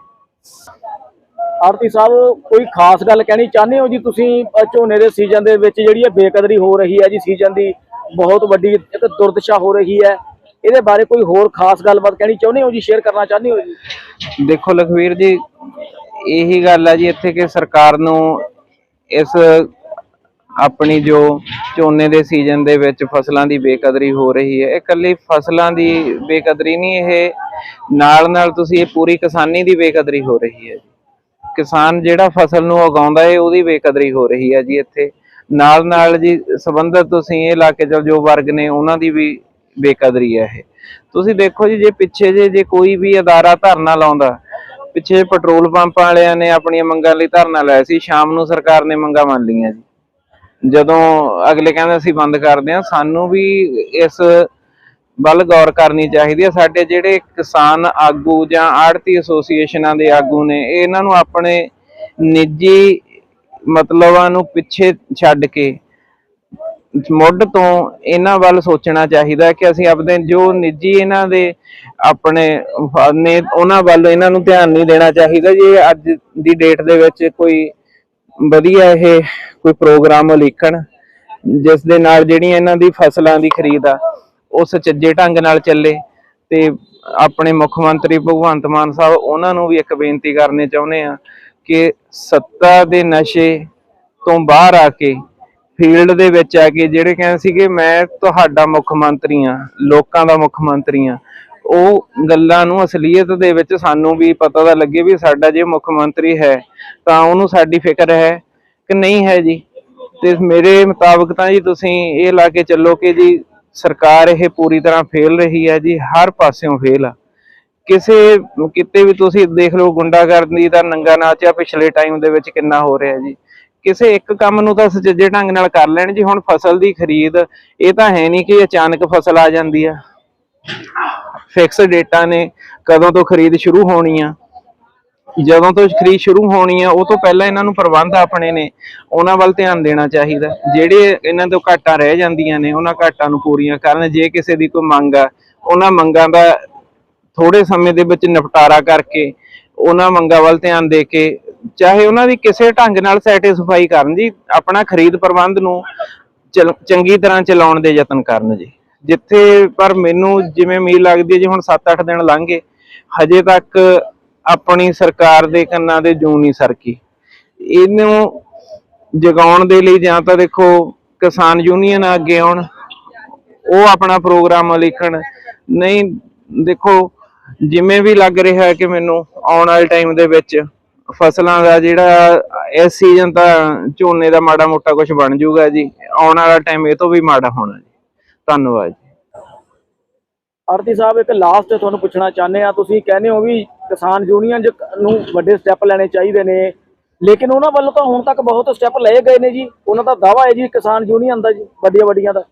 ਆਰਤੀ ਸਾਹਿਬ ਕੋਈ ਖਾਸ ਗੱਲ ਕਹਿਣੀ ਚਾਹੁੰਦੇ ਹੋ ਜੀ ਤੁਸੀਂ? ਝੋਨੇ ਦੇ ਸੀਜ਼ਨ ਦੇ ਵਿੱਚ ਜਿਹੜੀ ਇਹ ਬੇਕਦਰੀ ਹੋ ਰਹੀ ਹੈ ਜੀ ਸੀਜ਼ਨ ਦੀ ਬਹੁਤ ਵੱਡੀ ਇੱਕ ਦੁਰਦਸ਼ਾ ਹੋ ਰਹੀ ਹੈ। ਇਹਦੇ ਬਾਰੇ ਕੋਈ ਹੋਰ ਖਾਸ ਗੱਲਬਾਤ ਕਹਿਣੀ ਚਾਹੁੰਦੇ ਹੋ ਜੀ ਸ਼ੇਅਰ ਕਰਨਾ ਚਾਹੁੰਦੇ ਹੋ ਜੀ? ਦੇਖੋ ਲਖਵੀਰ ਜੀ ਇਹੀ ਗੱਲ ਹੈ ਜੀ ਇੱਥੇ ਕਿ ਸਰਕਾਰ ਨੂੰ ਇਸ ਆਪਣੀ ਜੋ ਝੋਨੇ ਦੇ ਸੀਜ਼ਨ ਦੇ ਵਿੱਚ ਫਸਲਾਂ ਦੀ ਬੇਕਦਰੀ ਹੋ ਰਹੀ ਹੈ, ਇਹ ਇਕੱਲੀ ਫਸਲਾਂ ਦੀ ਬੇਕਦਰੀ ਨਹੀਂ, ਇਹ ਨਾਲ ਨਾਲ ਤੁਸੀਂ ਇਹ ਪੂਰੀ ਕਿਸਾਨੀ ਦੀ ਬੇਕਦਰੀ ਹੋ ਰਹੀ ਹੈ ਜੀ। ਕਿਸਾਨ ਜਿਹੜਾ ਫਸਲ ਨੂੰ ਉਗਾਉਂਦਾ ਹੈ, ਉਹਦੀ ਬੇਕਦਰੀ ਹੋ ਰਹੀ ਹੈ ਜੀ ਇੱਥੇ। ਨਾਲ ਨਾਲ ਜੀ ਸੰਬੰਧਤ ਤੁਸੀਂ ਇਹ ਇਲਾਕੇ ਚ ਜੋ ਵਰਗ ਨੇ, ਉਹਨਾਂ ਦੀ ਵੀ ਬੇਕਦਰੀ ਹੈ ਇਹ। ਤੁਸੀਂ ਦੇਖੋ ਜੀ, ਜੇ ਪਿੱਛੇ ਜੇ ਜੇ ਕੋਈ ਵੀ ਅਦਾਰਾ ਧਰਨਾ ਲਾਉਂਦਾ, ਪਿੱਛੇ ਪੈਟਰੋਲ ਪੰਪਾਂ ਵਾਲਿਆਂ ਨੇ ਆਪਣੀਆਂ ਮੰਗਾਂ ਲਈ ਧਰਨਾ ਲਾਇਆ ਸੀ, ਸ਼ਾਮ ਨੂੰ ਸਰਕਾਰ ਨੇ ਮੰਗਾਂ ਮੰਨ ਲਈਆਂ ਜੀ। ਜਦੋਂ ਅਗਲੇ ਕਹਿੰਦੇ ਅਸੀਂ ਬੰਦ ਕਰਦੇ ਹਾਂ, ਸਾਨੂੰ ਵੀ ਇਸ ਵੱਲ ਗੌਰ ਕਰਨੀ ਚਾਹੀਦੀ ਹੈ। ਸਾਡੇ ਜਿਹੜੇ ਕਿਸਾਨ ਆਗੂ ਜਾਂ ਆੜਤੀ ਐਸੋਸੀਏਸ਼ਨਾਂ ਦੇ ਆਗੂ ਨੇ, ਇਹਨਾਂ ਨੂੰ ਆਪਣੇ ਨਿੱਜੀ ਮਤਲਬਾਂ ਨੂੰ ਪਿੱਛੇ ਛੱਡ ਕੇ ਮੁੱਢ ਤੋਂ ਇਹਨਾਂ ਵੱਲ ਸੋਚਣਾ ਚਾਹੀਦਾ ਕਿ ਅਸੀਂ ਆਪਣੇ ਜੋ ਨਿੱਜੀ ਇਹਨਾਂ ਦੇ ਆਪਣੇ ਨੇ, ਉਹਨਾਂ ਵੱਲ ਇਹਨਾਂ ਨੂੰ ਧਿਆਨ ਨਹੀਂ ਦੇਣਾ ਚਾਹੀਦਾ। ਜੇ ਅੱਜ ਦੀ ਡੇਟ ਦੇ ਵਿੱਚ ਕੋਈ ਵਧੀਆ ਇਹ ਕੋਈ ਪ੍ਰੋਗਰਾਮ ਉਲੀਕਣ ਜਿਸ ਦੇ ਨਾਲ ਜਿਹੜੀਆਂ ਇਹਨਾਂ ਦੀ ਫਸਲਾਂ ਦੀ ਖਰੀਦ ਆ ਉਹ ਸੁਚੱਜੇ ਢੰਗ ਨਾਲ ਚੱਲੇ ਤੇ ਆਪਣੇ ਮੁੱਖ ਮੰਤਰੀ ਭਗਵੰਤ ਮਾਨ ਸਾਹਿਬ ਉਹਨਾਂ ਨੂੰ ਵੀ ਇੱਕ ਬੇਨਤੀ ਕਰਨੀ ਚਾਹੁੰਦੇ ਆ ਕਿ ਸੱਤਾ ਦੇ ਨਸ਼ੇ ਤੋਂ ਬਾਹਰ ਆ ਕੇ ਫੀਲਡ ਦੇ ਵਿੱਚ ਆ ਕੇ ਜਿਹੜੇ ਕਹਿੰਦੇ ਸੀਗੇ, ਮੈਂ ਤੁਹਾਡਾ ਮੁੱਖ ਮੰਤਰੀ ਆ, ਲੋਕਾਂ ਦਾ ਮੁੱਖ ਮੰਤਰੀ ਆ, ਉਹ ਗੱਲਾਂ ਨੂੰ ਅਸਲੀਅਤ ਦੇ ਵਿੱਚ ਸਾਨੂੰ ਵੀ ਪਤਾ ਤਾਂ ਲੱਗੇ ਵੀ ਸਾਡਾ ਜੇ ਮੁੱਖ ਮੰਤਰੀ ਹੈ ਤਾਂ ਉਹਨੂੰ ਸਾਡੀ ਫਿਕਰ ਹੈ ਕਿ ਨਹੀਂ ਹੈ ਜੀ? ਤੇ ਮੇਰੇ ਮੁਤਾਬਕ ਤਾਂ ਜੀ ਤੁਸੀਂ ਇਹ ਲਾ ਕੇ ਚੱਲੋ ਕਿ ਜੀ ਸਰਕਾਰ ਇਹ ਪੂਰੀ ਤਰ੍ਹਾਂ ਫੇਲ ਰਹੀ ਹੈ ਜੀ, ਹਰ ਪਾਸਿਓਂ ਫੇਲ ਆ। ਕਿਸੇ ਕਿਤੇ ਵੀ ਤੁਸੀਂ ਦੇਖ ਲਓ ਗੁੰਡਾਗਰਦੀ ਦਾ ਨੰਗਾ ਨਾਚ ਆ, ਪਿਛਲੇ ਟਾਈਮ ਦੇ ਵਿੱਚ ਕਿੰਨਾ ਹੋ ਰਿਹਾ ਜੀ। ਕਿਸੇ ਇੱਕ ਕੰਮ ਨੂੰ ਤਾਂ ਸੁਚੱਜੇ ਢੰਗ ਨਾਲ ਕਰ ਲੈਣ ਜੀ, ਹੁਣ ਫਸਲ ਦੀ ਖਰੀਦ, ਇਹ ਤਾਂ ਹੈ ਨਹੀਂ ਕਿ ਅਚਾਨਕ ਫਸਲ ਆ ਜਾਂਦੀ ਆ। ਫਿਕਸ ਡੇਟਾ ਨੇ ਕਦੋਂ ਤੋਂ ਖਰੀਦ ਸ਼ੁਰੂ ਹੋਣੀ ਆ। ਜਦੋਂ ਤੋਂ ਖਰੀਦ ਸ਼ੁਰੂ ਹੋਣੀ ਆ, ਉਹ ਤੋਂ ਪਹਿਲਾਂ ਇਹਨਾਂ ਨੂੰ ਪ੍ਰਬੰਧ ਆਪਣੇ ਨੇ। ਉਹਨਾਂ ਵੱਲ ਧਿਆਨ ਦੇਣਾ ਚਾਹੀਦਾ। ਜਿਹੜੇ ਇਹਨਾਂ ਤੋਂ ਘਾਟਾਂ ਰਹਿ ਜਾਂਦੀਆਂ ਨੇ, ਉਹਨਾਂ ਘਾਟਾਂ ਨੂੰ ਪੂਰੀਆਂ ਕਰਨ। ਜੇ ਕਿਸੇ ਦੀ ਕੋਈ ਮੰਗ ਆ, ਉਹਨਾਂ ਮੰਗਾਂ ਦਾ ਥੋੜੇ ਸਮੇਂ ਦੇ ਵਿੱਚ ਨਿਪਟਾਰਾ ਕਰਕੇ ਉਹਨਾਂ ਮੰਗਾਂ ਵੱਲ ਧਿਆਨ ਦੇ ਕੇ, ਚਾਹੇ ਉਹਨਾਂ ਦੀ ਕਿਸੇ ਢੰਗ ਨਾਲ ਸੈਟੀਸਫਾਈ ਕਰਨ ਜੀ, ਆਪਣਾ ਖਰੀਦ ਪ੍ਰਬੰਧ ਨੂੰ ਚਲ- ਚੰਗੀ ਤਰ੍ਹਾਂ ਚਲਾਉਣ ਦੇ ਯਤਨ ਕਰਨ ਜੀ। ਜਿੱਥੇ ਪਰ ਮੈਨੂੰ ਜਿਵੇਂ ਉਮੀਦ ਲੱਗਦੀ ਹੈ ਜੀ, ਹੁਣ 7-8 ਦਿਨ ਲੰਘ ਗਏ। ਹਜੇ ਤੱਕ ਆਪਣੀ ਸਰਕਾਰ ਦੇ ਕੰਨਾਂ ਦੇ ਜੂੰ ਨਹੀਂ ਸਰਕੀ। ਇਹਨੂੰ ਜਗਾਉਣ ਦੇ ਲਈ ਜਾਂ ਤਾਂ ਦੇਖੋ ਕਿਸਾਨ ਯੂਨੀਅਨ ਅੱਗੇ ਆਉਣ, ਉਹ ਆਪਣਾ ਪ੍ਰੋਗਰਾਮ ਲਿਖਣ ਨਹੀਂ, ਦੇਖੋ ਜਿਵੇਂ ਵੀ ਲੱਗ ਰਿਹਾ ਹੈ ਕਿ ਮੈਨੂੰ ਆਉਣ ਵਾਲੇ ਟਾਈਮ ਦੇ ਵਿੱਚ ਫਸਲਾਂ ਦਾ ਜਿਹੜਾ ਇਸ ਸੀਜ਼ਨ ਤਾਂ ਝੋਨੇ ਦਾ ਮਾੜਾ ਮੋਟਾ ਕੁਝ ਬਣ ਜਾਊਗਾ ਜੀ। ਆਉਣ ਵਾਲਾ ਟਾਈਮ ਇਹ ਤੋਂ ਵੀ ਮਾੜਾ ਹੋਣਾ ਜੀ। ਧੰਨਵਾਦ ਜੀ। ਆਰਤੀ ਸਾਹਿਬ, ਇੱਕ ਲਾਸਟ ਤੁਹਾਨੂੰ ਪੁੱਛਣਾ ਚਾਹੁੰਦੇ ਆ ਤੁਸੀਂ ਕਹਿੰਦੇ ਹੋ ਵੀ ਕਿਸਾਨ ਯੂਨੀਅਨ ਨੂੰ ਵੱਡੇ ਸਟੈਪ ਲੈਣੇ ਚਾਹੀਦੇ ਨੇ। ਲੇਕਿਨ ਉਹਨਾਂ ਵੱਲੋਂ ਤਾਂ ਹੁਣ ਤੱਕ ਬਹੁਤ ਸਟੈਪ ਲਏ ਗਏ ਨੇ ਜੀ। ਉਹਨਾਂ ਦਾ ਦਾਵਾ ਹੈ ਜੀ ਕਿਸਾਨ ਯੂਨੀਅਨ ਦਾ ਜੀ, ਵੱਡੀਆਂ ਵੱਡੀਆਂ ਦਾ।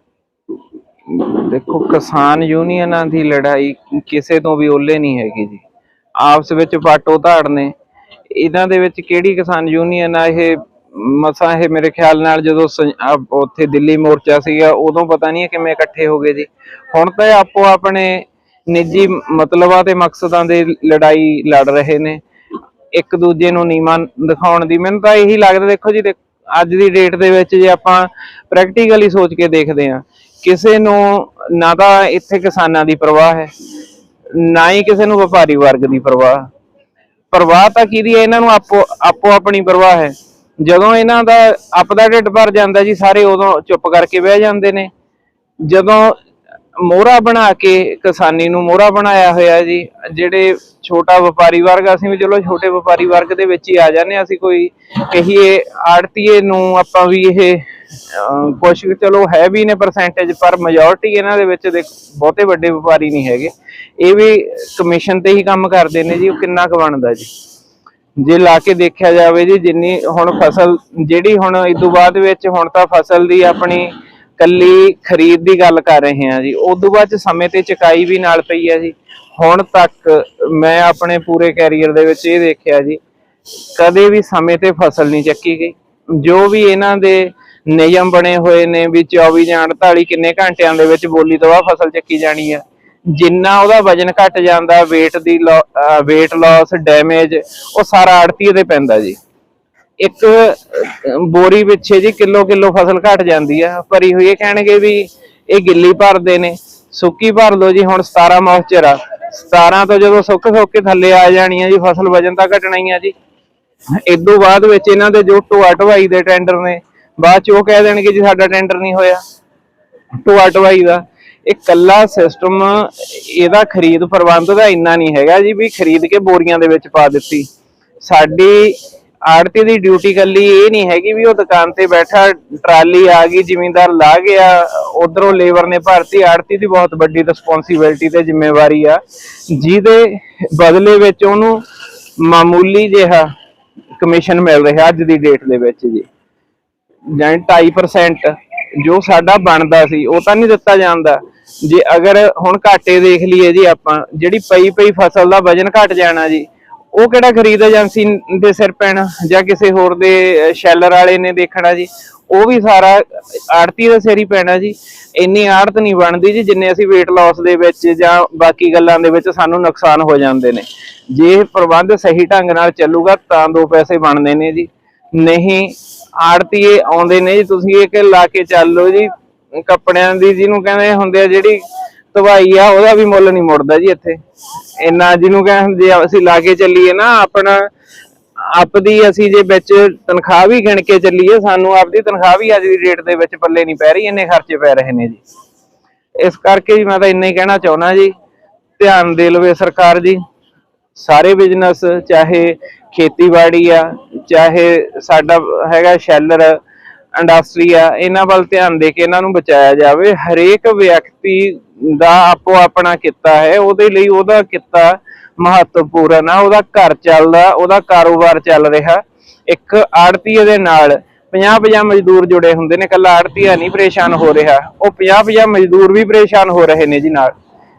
ਦੇਖੋ, ਕਿਸਾਨ ਯੂਨੀਅਨਾਂ ਦੀ ਲੜਾਈ ਕਿਸੇ ਤੋਂ ਵੀ ਓਲੇ ਨਹੀਂ ਹੈਗੀ ਜੀ। ਆਪਸ ਵਿੱਚ ਪਾਟੋ ਧਾੜ ਨੇ। ਇਹਨਾਂ ਦੇ ਵਿੱਚ ਕਿਹੜੀ ਕਿਸਾਨ ਯੂਨੀਅਨ ਆ? ਇਹ ਮਸਾਂ ਇਹ ਮੇਰੇ ਖਿਆਲ ਨਾਲ ਜਦੋਂ ਉੱਥੇ ਦਿੱਲੀ ਮੋਰਚਾ ਸੀਗਾ, ਉਦੋਂ ਪਤਾ ਨਹੀਂ ਕਿਵੇਂ ਇਕੱਠੇ ਹੋ ਗਏ ਜੀ। ਹੁਣ ਤਾਂ ਆਪੋ ਆਪਣੇ ਨਿੱਜੀ ਮਤਲਬਾਂ ਤੇ ਮਕਸਦਾਂ ਦੇ ਲੜਾਈ ਲੜ ਰਹੇ ਨੇ। ਇੱਕ ਦੂਜੇ ਨੂੰ ਨੀਵਾਂ ਦਿਖਾਉਣ ਦੀ ਮੈਨੂੰ ਤਾਂ ਇਹੀ ਲੱਗਦਾ, ਦੇਖੋ ਜੀ ਅੱਜ ਦੀ ਡੇਟ ਦੇ ਵਿੱਚ ਜੇ ਆਪਾਂ ਪ੍ਰੈਕਟੀਕਲੀ ਸੋਚ ਕੇ ਦੇਖਦੇ ਹਾਂ, ਕਿਸੇ ਨੂੰ ਨਾ ਤਾਂ ਇੱਥੇ ਕਿਸਾਨਾਂ ਦੀ ਪਰਵਾਹ ਹੈ, ਨਾ ਹੀ ਕਿਸੇ ਨੂੰ ਵਪਾਰੀ ਵਰਗ ਦੀ ਪਰਵਾਹ। ਪਰਵਾਹ ਤਾਂ ਕਿਹਦੀ ਹੈ? ਇਹਨਾਂ ਨੂੰ ਆਪੋ ਆਪੋ ਆਪਣੀ ਪਰਵਾਹ ਹੈ। ਜਦੋਂ ਇਹਨਾਂ ਦਾ ਆਪਦਾ ਢਿੱਡ ਭਰ ਜਾਂਦਾ ਜੀ, ਸਾਰੇ ਉਦੋਂ ਚੁੱਪ ਕਰਕੇ ਬਹਿ ਜਾਂਦੇ ਨੇ। ਜਦੋਂ ਮੋਹਰਾ ਬਣਾ ਕੇ ਕਿਸਾਨੀ ਨੂੰ ਮੋਹਰਾ ਬਣਾਇਆ ਹੋਇਆ ਜੀ, ਜਿਹੜੇ ਛੋਟਾ ਵਪਾਰੀ ਵਰਗ, ਅਸੀਂ ਵੀ ਚਲੋ ਛੋਟੇ ਵਪਾਰੀ ਵਰਗ ਦੇ ਵਿੱਚ ਹੀ ਆ ਜਾਂਦੇ ਹਾਂ, ਅਸੀਂ ਕੋਈ ਕਹੀਏ ਆੜਤੀਏ ਨੂੰ ਆਪਾਂ ਵੀ ਇਹ ਕੁਛ ਚਲੋ ਹੈ ਵੀ ਨੇ ਪਰਸੈਂਟੇਜ ਪਰ ਮੈਜੋਰਟੀ ਇਹਨਾਂ ਦੇ ਵਿੱਚ ਦੇਖ ਬਹੁਤੇ ਵੱਡੇ ਵਪਾਰੀ ਨਹੀਂ ਹੈਗੇ। ਇਹ ਵੀ ਕਮਿਸ਼ਨ ਤੇ ਹੀ ਕੰਮ ਕਰਦੇ ਨੇ ਜੀ, ਉਹ ਕਿੰਨਾ ਕੁ ਬਣਦਾ ਜੀ। ਜੇ ਲਾ ਕੇ ਦੇਖਿਆ ਜਾਵੇ ਜੀ, ਜਿੰਨੀ ਹੁਣ ਫਸਲ, ਜਿਹੜੀ ਹੁਣ ਇਸ ਤੋਂ ਬਾਅਦ ਵਿੱਚ ਹੁਣ ਤਾਂ ਫਸਲ ਦੀ ਆਪਣੀ ਕੱਲੀ ਖਰੀਦ ਦੀ ਗੱਲ ਕਰ ਰਹੇ ਹਾਂ ਜੀ ਉਸ ਤੋਂ ਬਾਅਦ ਸਮੇਂ ਤੇ ਚਕਾਈ ਵੀ ਨਾਲ ਪਈ ਹੈ ਜੀ। ਹੁਣ ਤੱਕ ਮੈਂ ਆਪਣੇ ਪੂਰੇ ਕੈਰੀਅਰ ਦੇ ਵਿੱਚ ਇਹ ਦੇਖਿਆ ਜੀ, ਕਦੇ ਵੀ ਸਮੇਂ ਤੇ ਫਸਲ ਨਹੀਂ ਚੱਕੀ ਗਈ। ਜੋ ਵੀ ਇਹਨਾਂ ਦੇ ਨਿਯਮ ਬਣੇ ਹੋਏ ਨੇ ਵੀ 24 ਜਾਂ 48 ਕਿੰਨੇ ਘੰਟਿਆਂ ਦੇ ਵਿੱਚ ਬੋਲੀ ਤੋਂ ਬਾਅਦ ਫਸਲ ਚੱਕੀ ਜਾਣੀ ਆ ਜਿੰਨਾ ਉਹਦਾ ਵਜਨ ਘਟ ਜਾਂਦਾ, weight ਦੀ weight loss ਡੈਮੇਜ ਉਹ ਸਾਰਾ ਆੜਤੀ ਤੇ ਪੈਂਦਾ ਜੀ। ਇੱਕ ਬੋਰੀ ਪਿੱਛੇ ਜੀ ਕਿਲੋ ਕਿਲੋ ਫਸਲ ਘਟ ਜਾਂਦੀ ਆ। ਭਰੀ ਹੋਈ ਇਹ ਕਹਿਣਗੇ ਵੀ ਇਹ ਗਿੱਲੀ ਭਰਦੇ ਨੇ। ਸੁੱਕੀ ਭਰ ਲਓ ਜੀ, ਹੁਣ 17 ਮੌਸਚਰ ਆ। 17 ਤੋਂ ਜਦੋਂ ਸੁੱਕ ਸੁੱਕ ਕੇ ਥੱਲੇ ਆ ਜਾਣੀ ਆ ਜੀ, ਫਸਲ ਵਜਨ ਤਾਂ ਘਟਣਾ ਹੀ ਆ ਜੀ। ਇਦੋਂ ਬਾਅਦ ਵਿੱਚ ਇਹਨਾਂ ਦੇ ਜੋ ਢੋਆ ਢਵਾਈ ਦੇ ਟੈਂਡਰ ਨੇ, ਬਾਅਦ ਚ ਉਹ ਕਹਿ ਦੇਣਗੇ ਜੀ, ਸਾਡਾ ਟੈਂਡਰ ਨਹੀਂ ਹੋਇਆ। ਢੋਆ ਢਵਾਈ ਦਾ। ਇਹ ਕੱਲਾ ਸਿਸਟਮ ਇਹਦਾ ਖਰੀਦ ਪ੍ਰਬੰਧ ਦਾ ਇੰਨਾ ਨਹੀਂ ਹੈਗਾ ਜੀ ਵੀ ਖਰੀਦ ਕੇ ਬੋਰੀਆਂ ਦੇ ਵਿੱਚ ਪਾ ਦਿੱਤੀ। ਸਾਡੀ ਆੜਤੀ ਦੀ ਡਿਊਟੀ ਕੱਲੀ ਇਹ ਨਹੀਂ ਹੈਗੀ ਵੀ ਉਹ ਦੁਕਾਨ ਤੇ ਬੈਠਾ, ਟਰਾਲੀ ਆ ਗਈ, ਜ਼ਿਮੀਂਦਾਰ ਲਾ ਗਿਆ, ਉਧਰੋਂ ਲੇਬਰ ਨੇ ਭਰਤੀ। ਆੜਤੀ ਦੀ ਬਹੁਤ ਵੱਡੀ ਰਿਸਪੌਂਸਿਬਿਲਟੀ ਤੇ ਜ਼ਿੰਮੇਵਾਰੀ ਆ। ਜਿਹਦੇ ਬਦਲੇ ਵਿੱਚ ਉਹਨੂੰ ਮਾਮੂਲੀ ਜਿਹਾ ਕਮਿਸ਼ਨ ਮਿਲ ਰਿਹਾ ਅੱਜ ਦੀ ਡੇਟ ਦੇ ਵਿੱਚ ਜੀ। ਜਾਨੀ 2.5% ਜੋ ਸਾਡਾ ਬਣਦਾ ਸੀ, ਉਹ ਤਾਂ ਨਹੀਂ ਦਿੱਤਾ ਜਾਂਦਾ। ਜੇ ਅਗਰ ਹੁਣ ਘਾਟੇ ਦੇਖ ਲਈਏ ਜੀ ਆਪਾਂ, ਜਿਹੜੀ ਪਈ ਪਈ ਫਸਲ ਦਾ ਵਜਨ ਘਟ ਜਾਣਾ ਜੀ, ਉਹ ਕਿਹੜਾ ਖਰੀਦ ਏਜੰਸੀ ਦੇ ਸਿਰ ਪੈਣਾ ਜਾਂ ਕਿਸੇ ਹੋਰ ਦੇ ਸ਼ੈਲਰ ਵਾਲੇ ਨੇ ਦੇਖਣਾ ਜੀ, ਉਹ ਵੀ ਸਾਰਾ ਆੜਤੀ ਦੇ ਸਿਰ ਹੀ ਪੈਣਾ ਜੀ। ਇੰਨੀ ਆੜਤ ਨਹੀਂ ਬਣਦੀ ਜੀ ਜਿੰਨੇ ਅਸੀਂ weight loss ਦੇ ਵਿੱਚ ਜਾਂ ਬਾਕੀ ਗੱਲਾਂ ਦੇ ਵਿੱਚ ਸਾਨੂੰ ਨੁਕਸਾਨ ਹੋ ਜਾਂਦੇ ਨੇ। ਜੇ ਪ੍ਰਬੰਧ ਸਹੀ ਢੰਗ ਨਾਲ ਚੱਲੂਗਾ ਤਾਂ ਦੋ ਪੈਸੇ ਬਣਦੇ ਨੇ ਜੀ। ਨਹੀਂ, ਆੜਤੀਏ ਆਉਂਦੇ ਨੇ ਜੀ, ਤੁਸੀਂ ਇਹ ਕਿ ਲਾ ਕੇ ਚੱਲੋ ਜੀ ਕੱਪੜਿਆਂ ਦੀ ਜਿਹਨੂੰ ਕਹਿੰਦੇ ਹੁੰਦੇ ਆ ਜਿਹੜੀ ਧਵਾਈ ਆ, ਉਹਦਾ ਵੀ ਮੁੱਲ ਨਹੀਂ ਮੁੜਦਾ ਜੀ ਇੱਥੇ। ਇੰਨਾ ਜਿਹਨੂੰ ਕਹਿੰਦੇ ਜੇ ਅਸੀਂ ਲਾ ਕੇ ਚੱਲੀਏ ਨਾ, ਆਪਣਾ ਆਪਦੀ ਅਸੀਂ ਜੇ ਵਿੱਚ ਤਨਖਾਹ ਵੀ ਗਿਣ ਕੇ ਚੱਲੀਏ, ਸਾਨੂੰ ਆਪਦੀ ਤਨਖਾਹ ਵੀ ਅੱਜ ਦੀ ਡੇਟ ਦੇ ਵਿੱਚ ਪੱਲੇ ਨਹੀਂ ਪੈ ਰਹੀ, ਇੰਨੇ ਖਰਚੇ ਪੈ ਰਹੇ ਨੇ ਜੀ। ਇਸ ਕਰਕੇ ਜੀ ਮੈਂ ਤਾਂ ਇੰਨਾ ਹੀ ਕਹਿਣਾ ਚਾਹੁੰਦਾ ਜੀ, ਧਿਆਨ ਦੇ ਲਵੇ ਸਰਕਾਰ ਜੀ। ਸਾਰੇ ਬਿਜ਼ਨਸ ਚਾਹੇ ਖੇਤੀਬਾੜੀ ਆ, ਚਾਹੇ ਸਾਡਾ ਹੈਗਾ ਸ਼ੈਲਰ ਇੰਡਸਟਰੀ ਆ, ਇਹਨਾਂ ਵੱਲ ਧਿਆਨ ਦੇ ਕੇ ਇਹਨਾਂ ਨੂੰ ਬਚਾਇਆ ਜਾਵੇ। ਹਰੇਕ ਵਿਅਕਤੀ ਦਾ ਆਪੋ ਆਪਣਾ ਕਿੱਤਾ ਹੈ, ਉਹਦੇ ਲਈ ਉਹਦਾ ਕਿੱਤਾ ਮਹੱਤਵਪੂਰਨ ਆ, ਉਹਦਾ ਘਰ ਚੱਲਦਾ, ਉਹਦਾ ਕਾਰੋਬਾਰ ਚੱਲ ਰਿਹਾ। ਇੱਕ ਆੜਤੀਏ ਦੇ ਨਾਲ 50-50 ਮਜ਼ਦੂਰ ਜੁੜੇ ਹੁੰਦੇ ਨੇ ਕੱਲਾ ਆੜਤੀਆ ਨਹੀਂ ਪਰੇਸ਼ਾਨ ਹੋ ਰਿਹਾ। ਉਹ 50-50 ਮਜ਼ਦੂਰ ਵੀ ਪਰੇਸ਼ਾਨ ਹੋ ਰਹੇ ਨੇ ਜੀ ਨਾਲ।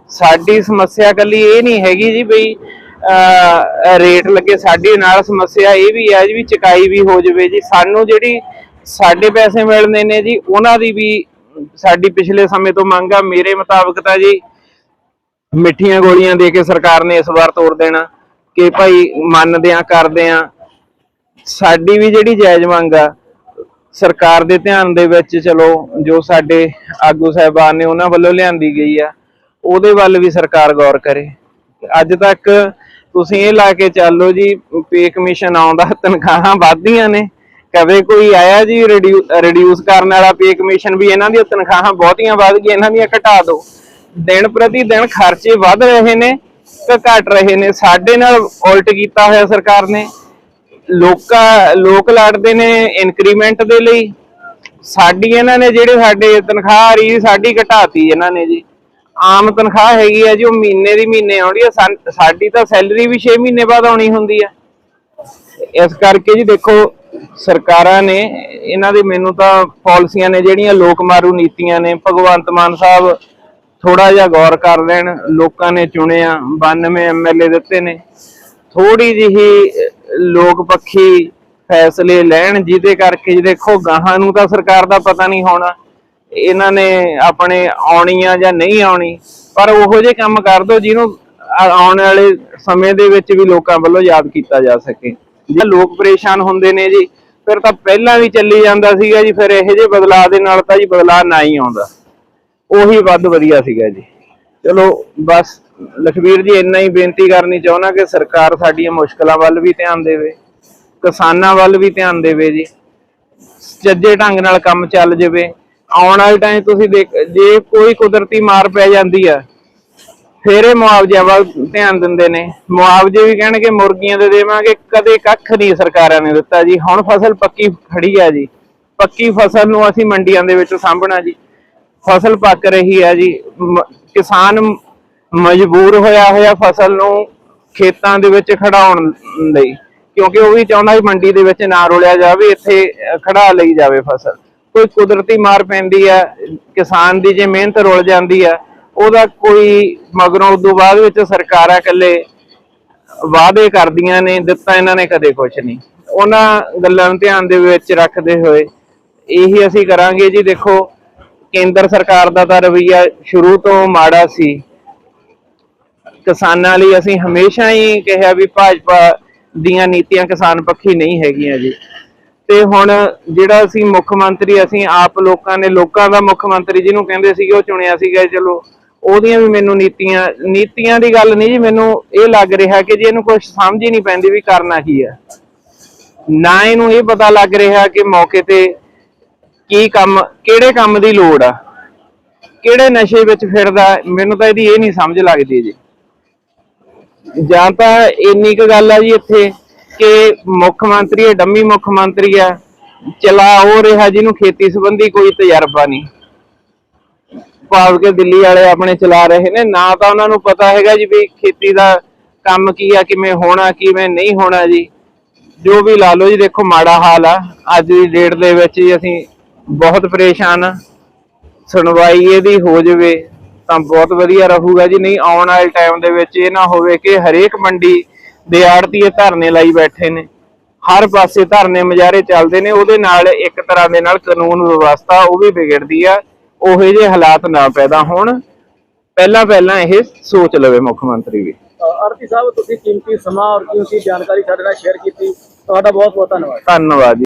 ਸਾਡੀ ਸਮੱਸਿਆ ਕੱਲੀ ਇਹ ਨਹੀਂ ਹੈਗੀ ਜੀ ਬਈ, ਅਹ, ਰੇਟ ਲੱਗੇ, ਸਾਡੇ ਨਾਲ ਸਮੱਸਿਆ ਇਹ ਵੀ ਹੈ ਜੀ ਵੀ ਚਕਾਈ ਵੀ ਹੋ ਜਾਵੇ ਜੀ। ਸਾਨੂੰ ਜਿਹੜੀ ਸਾਡੇ ਪੈਸੇ ਮਿਲਦੇ ਨੇ ਜੀ, ਉਹਨਾਂ ਦੀ ਵੀ ਸਾਡੀ ਪਿਛਲੇ ਸਮੇਂ ਤੋਂ ਮੰਗ ਆ, ਮੇਰੇ ਮੁਤਾਬਕ ਤਾਂ ਜੀ ਮਿੱਠੀਆਂ ਗੋਲੀਆਂ ਦੇ ਕੇ ਸਰਕਾਰ ਨੇ ਇਸ ਵਾਰ ਤੋੜ ਦੇਣਾ, ਕਿ ਭਾਈ ਮੰਨਦੇ ਆ, ਕਰਦੇ ਆ। ਸਾਡੀ ਵੀ ਜਿਹੜੀ ਜਾਇਜ਼ ਮੰਗ ਆ, ਸਰਕਾਰ ਦੇ ਧਿਆਨ ਦੇ ਵਿੱਚ ਚਲੋ, ਜੋ ਸਾਡੇ ਆਗੂ ਸਾਹਿਬਾਨ ਨੇ ਉਹਨਾਂ ਵੱਲੋਂ ਲਿਆਂਦੀ ਗਈ ਆ, ਉਹਦੇ ਵੱਲ ਵੀ ਸਰਕਾਰ ਗੌਰ ਕਰੇ। ਅੱਜ ਤੱਕ ਤੁਸੀਂ ਇਹ ਲਾ ਕੇ ਚੱਲੋ ਜੀ, ਪੇ ਕਮਿਸ਼ਨ ਆਉਂਦਾ ਤਨਖਾਹਾਂ ਵੱਧਦੀਆਂ ਨੇ। ਕਦੇ ਕੋਈ ਆਇਆ ਜੀ ਰਿਡਿਊਸ ਕਰਨ ਵਾਲਾ ਪੇ ਕਮਿਸ਼ਨ ਵੀ ਇਹਨਾਂ ਦੀਆਂ ਤਨਖਾਹਾਂ ਬਹੁਤੀਆਂ ਵੱਧ ਗਈਆਂ, ਇਹਨਾਂ ਦੀਆਂ ਘਟਾ ਦਿਓ ਦਿਨ ਪ੍ਰਤੀ ਦਿਨ ਖਰਚੇ ਵੱਧ ਰਹੇ ਨੇ ਕਿ ਘਟ ਰਹੇ ਨੇ। ਸਾਡੇ ਨਾਲ ਉਲਟ ਕੀਤਾ ਹੋਇਆ ਸਰਕਾਰ ਨੇ। ਲੋਕਾਂ, ਲੋਕ ਲੜਦੇ ਨੇ ਇਨਕਰੀਮੈਂਟ ਦੇ ਲਈ। ਸਾਡੀ ਇਹਨਾਂ ਨੇ ਜਿਹੜੇ ਸਾਡੇ ਤਨਖਾਹ ਆ ਰਹੀ ਸਾਡੀ ਘਟਾਤੀ ਇਹਨਾਂ ਨੇ ਜੀ। ਆਮ ਤਨਖਾਹ ਹੈਗੀ ਆ ਜੀ, ਉਹ ਮਹੀਨੇ ਦੀ ਮਹੀਨੇ ਆਉਂਦੀ ਆ। ਸਾਡੀ ਤਾਂ ਸੈਲਰੀ ਵੀ 6 ਮਹੀਨੇ ਬਾਅਦ ਆਉਣੀ ਹੁੰਦੀ ਆ। ਇਸ ਕਰਕੇ ਜੀ ਦੇਖੋ ਸਰਕਾਰਾਂ ਨੇ, ਇਹਨਾਂ ਦੇ ਮੈਨੂੰ ਤਾਂ ਪਾਲਿਸੀਆਂ ਨੇ ਜਿਹੜੀਆਂ ਲੋਕ ਮਾਰੂ ਨੀਤੀਆਂ ਨੇ, ਭਗਵੰਤ ਮਾਨ ਸਾਹਿਬ ਥੋੜਾ ਜਿਹਾ ਗੌਰ ਕਰ ਲੈਣ, ਲੋਕਾਂ ਨੇ ਚੁਣਿਆ 92 ਐਮਐਲਏ ਦਿੱਤੇ ਨੇ। ਥੋੜੀ ਜਿਹੀ ਲੋਕ ਪੱਖੀ ਫੈਸਲੇ ਲੈਣ, ਜਿਹਦੇ ਕਰਕੇ ਦੇਖੋ ਗਾਹਾਂ ਨੂੰ ਤਾਂ ਸਰਕਾਰ ਦਾ ਪਤਾ ਨਹੀਂ ਹੋਣਾ, ਇਹਨਾਂ ਨੇ ਆਪਣੇ ਆਉਣੀ ਆ ਜਾਂ ਨਹੀਂ ਆਉਣੀ, ਪਰ ਉਹੋ ਜਿਹੇ ਕੰਮ ਕਰ ਦੋ ਜਿਹਨੂੰ ਆਉਣ ਵਾਲੇ ਸਮੇਂ ਦੇ ਵਿੱਚ ਵੀ ਲੋਕਾਂ ਵੱਲੋਂ ਯਾਦ ਕੀਤਾ ਜਾ ਸਕੇ। ਜੇ ਲੋਕ ਪਰੇਸ਼ਾਨ ਹੁੰਦੇ ਨੇ ਜੀ ਫਿਰ ਤਾਂ ਪਹਿਲਾਂ ਵੀ ਚੱਲੀ ਜਾਂਦਾ ਸੀਗਾ ਜੀ, ਫਿਰ ਇਹੋ ਜਿਹੇ ਬਦਲਾਅ ਦੇ ਨਾਲ ਤਾਂ ਜੀ ਬਦਲਾਅ ਨਾ ਹੀ ਆਉਂਦਾ। ਉਹੀ ਵੱਧ ਵਧੀਆ ਸੀਗਾ ਜੀ। ਚਲੋ, ਬਸ ਲਖਵੀਰ ਜੀ, ਇੰਨਾ ਹੀ ਬੇਨਤੀ ਕਰਨੀ ਚਾਹੁੰਦਾ ਕਿ ਸਰਕਾਰ ਸਾਡੀਆਂ ਮੁਸ਼ਕਲਾਂ ਵੱਲ ਵੀ ਧਿਆਨ ਦੇਵੇ, ਕਿਸਾਨਾਂ ਵੱਲ ਵੀ ਧਿਆਨ ਦੇਵੇ ਜੀ। ਚੱਜੇ ਢੰਗ ਨਾਲ ਕੰਮ ਚੱਲ ਜਾਵੇ। ਆਉਣ ਵਾਲੇ ਟਾਈਮ ਤੁਸੀਂ ਦੇਖ, ਜੇ ਕੋਈ ਕੁਦਰਤੀ ਮਾਰ ਪੈ ਜਾਂਦੀ ਆ ਫਿਰ ਇਹ ਮੁਆਵਜ਼ਿਆਂ ਵੱਲ ਧਿਆਨ ਦਿੰਦੇ ਨੇ। ਮੁਆਵਜ਼ੇ ਵੀ ਕਹਿਣਗੇ, ਮੁਰਗੀਆਂ ਦੇ ਦੇਵਾਂਗੇ। ਕਦੇ ਕੱਖ ਨਹੀਂ ਸਰਕਾਰਾਂ ਨੇ ਦਿੱਤਾ ਜੀ। ਹੁਣ ਫਸਲ ਪੱਕੀ ਖੜੀ ਆ ਜੀ। ਪੱਕੀ ਫਸਲ ਨੂੰ ਅਸੀਂ ਮੰਡੀਆਂ ਦੇ ਵਿੱਚ ਸਾਂਭਣਾ ਜੀ। ਫਸਲ ਪੱਕ ਰਹੀ ਹੈ ਜੀ। ਕਿਸਾਨ ਮਜਬੂਰ ਹੋਇਆ ਹੋਇਆ ਫਸਲ ਨੂੰ ਖੇਤਾਂ ਦੇ ਵਿੱਚ ਖੜਾਉਣ ਲਈ। ਕਿਉਂਕਿ ਉਹ ਵੀ ਚਾਹੁੰਦਾ ਵੀ ਮੰਡੀ ਦੇ ਵਿੱਚ ਨਾ ਰੋਲਿਆ ਜਾਵੇ, ਇੱਥੇ ਖੜਾ ਲਈ ਜਾਵੇ ਫਸਲ। ਕੋਈ ਕੁਦਰਤੀ ਮਾਰ ਪੈਂਦੀ ਹੈ ਕਿਸਾਨ ਦੀ ਜੇ ਮਿਹਨਤ ਰੁਲ ਜਾਂਦੀ ਆ ਉਹਦਾ ਕੋਈ ਮਗਰੋਂ ਉਦੋਂ ਬਾਅਦ ਵਿੱਚ ਸਰਕਾਰਾਂ ਇਕੱਲੇ ਵਾਅਦੇ ਕਰਦੀਆਂ ਨੇ, ਦਿੱਤਾ ਇਹਨਾਂ ਨੇ ਕਦੇ ਕੁਝ ਨਹੀਂ। ਉਹਨਾਂ ਗੱਲਾਂ ਨੂੰ ਧਿਆਨ ਦੇ ਵਿੱਚ ਰੱਖਦੇ ਹੋਏ ਇਹੀ ਅਸੀਂ ਕਰਾਂਗੇ ਜੀ। ਦੇਖੋ, ਕੇਂਦਰ ਸਰਕਾਰ ਦਾ ਤਾਂ ਰਵਈਆ ਸ਼ੁਰੂ ਤੋਂ ਮਾੜਾ ਸੀ। ਕਿਸਾਨਾਂ ਲਈ ਅਸੀਂ ਹਮੇਸ਼ਾ ਹੀ ਕਿਹਾ ਵੀ ਭਾਜਪਾ ਦੀਆਂ ਨੀਤੀਆਂ ਕਿਸਾਨ ਪੱਖੀ ਨਹੀਂ ਹੈਗੀਆਂ ਜੀ। ਤੇ ਹੁਣ ਜਿਹੜਾ ਅਸੀਂ ਮੁੱਖ ਮੰਤਰੀ, ਅਸੀਂ ਆਪ ਲੋਕਾਂ ਨੇ, ਲੋਕਾਂ ਦਾ ਮੁੱਖ ਮੰਤਰੀ ਜਿਹਨੂੰ ਕਹਿੰਦੇ ਸੀਗੇ, ਉਹ ਚੁਣਿਆ ਸੀਗਾ, ਚਲੋ ਉਹਦੀਆਂ ਵੀ ਮੈਨੂੰ ਨੀਤੀਆਂ ਨੀਤੀਆਂ ਦੀ ਗੱਲ ਨਹੀਂ ਜੀ, ਮੈਨੂੰ ਇਹ ਲੱਗ ਰਿਹਾ ਕਿ ਜੀ ਇਹਨੂੰ ਕੁਝ ਸਮਝ ਹੀ ਨਹੀਂ ਪੈਂਦੀ ਵੀ ਕਰਨਾ ਕੀ ਹੈ ਨਾ ਇਹਨੂੰ ਇਹ ਪਤਾ ਲੱਗ ਰਿਹਾ ਕਿ ਮੌਕੇ ਤੇ ਕੀ ਕੰਮ, ਕਿਹੜੇ ਕੰਮ ਦੀ ਲੋੜ ਆ। ਕਿਹੜੇ ਨਸ਼ੇ ਵਿੱਚ ਫਿਰਦਾ, ਮੈਨੂੰ ਤਾਂ ਇਹਦੀ ਇਹ ਨਹੀਂ ਸਮਝ ਲੱਗਦੀ ਜੀ। ਜਾਂ ਤਾਂ ਇੰਨੀ ਕੁ ਗੱਲ ਆ ਜੀ ਇੱਥੇ ਕਿ ਮੁੱਖ ਮੰਤਰੀ ਹੈ, ਡੰਮੀ ਮੁੱਖ ਮੰਤਰੀ ਆ, ਚਲਾ ਉਹ ਰਿਹਾ ਜਿਹਨੂੰ ਖੇਤੀ ਸੰਬੰਧੀ ਕੋਈ ਤਜਰਬਾ ਨਹੀਂ। ਭਾਵ ਕੇ ਦਿੱਲੀ ਵਾਲੇ ਆਪਣੇ ਚਲਾ ਰਹੇ ਨੇ, ਨਾ ਤਾਂ ਉਹਨਾਂ ਨੂੰ ਪਤਾ ਹੈਗਾ ਜੀ ਵੀ ਖੇਤੀ ਦਾ ਕੰਮ ਕੀ ਆ, ਕਿਵੇਂ ਹੋਣਾ, ਕਿਵੇਂ ਨਹੀਂ ਹੋਣਾ ਜੀ। ਜੋ ਵੀ ਲਾ ਲਓ ਜੀ, ਦੇਖੋ ਮਾੜਾ ਹਾਲ ਆ। ਅੱਜ ਦੀ ਡੇਟ ਦੇ ਵਿੱਚ ਜੀ ਅਸੀਂ ਬਹੁਤ ਪਰੇਸ਼ਾਨ ਆ। ਸੁਣਵਾਈ ਇਹਦੀ ਹੋ ਜਾਵੇ ਤਾਂ ਬਹੁਤ ਵਧੀਆ ਰਹੂਗਾ ਜੀ, ਨਹੀਂ ਆਉਣ ਵਾਲੇ ਟਾਈਮ ਦੇ ਵਿੱਚ ਇਹ ਨਾ ਹੋਵੇ ਕਿ ਹਰੇਕ ਮੰਡੀ ਦੇ ਆੜਤੀਏ ਧਰਨੇ ਲਾਈ ਬੈਠੇ ਨੇ। ਹਰ ਪਾਸੇ ਧਰਨੇ ਮੁਜ਼ਾਹਰੇ ਚੱਲਦੇ ਨੇ, ਉਹਦੇ ਨਾਲ ਇੱਕ ਤਰ੍ਹਾਂ ਦੇ ਨਾਲ ਕਾਨੂੰਨ ਵਿਵਸਥਾ ਉਹ ਵੀ ਵਿਗੜਦੀ ਆ। ਉਹੋ ਜਿਹੇ ਹਾਲਾਤ ਨਾ ਪੈਦਾ ਹੋਣ ਪਹਿਲਾਂ ਪਹਿਲਾਂ ਇਹ ਸੋਚ ਲਵੇ ਮੁੱਖ ਮੰਤਰੀ ਵੀ। ਆਰਤੀ ਸਾਹਿਬ ਤੁਸੀਂ ਕੀਮਤੀ ਸਮਾਂ ਔਰ ਕੀਮਤੀ ਜਾਣਕਾਰੀ ਸਾਡੇ ਨਾਲ ਸ਼ੇਅਰ ਕੀਤੀ। ਤੁਹਾਡਾ ਬਹੁਤ ਬਹੁਤ ਧੰਨਵਾਦ ਧੰਨਵਾਦ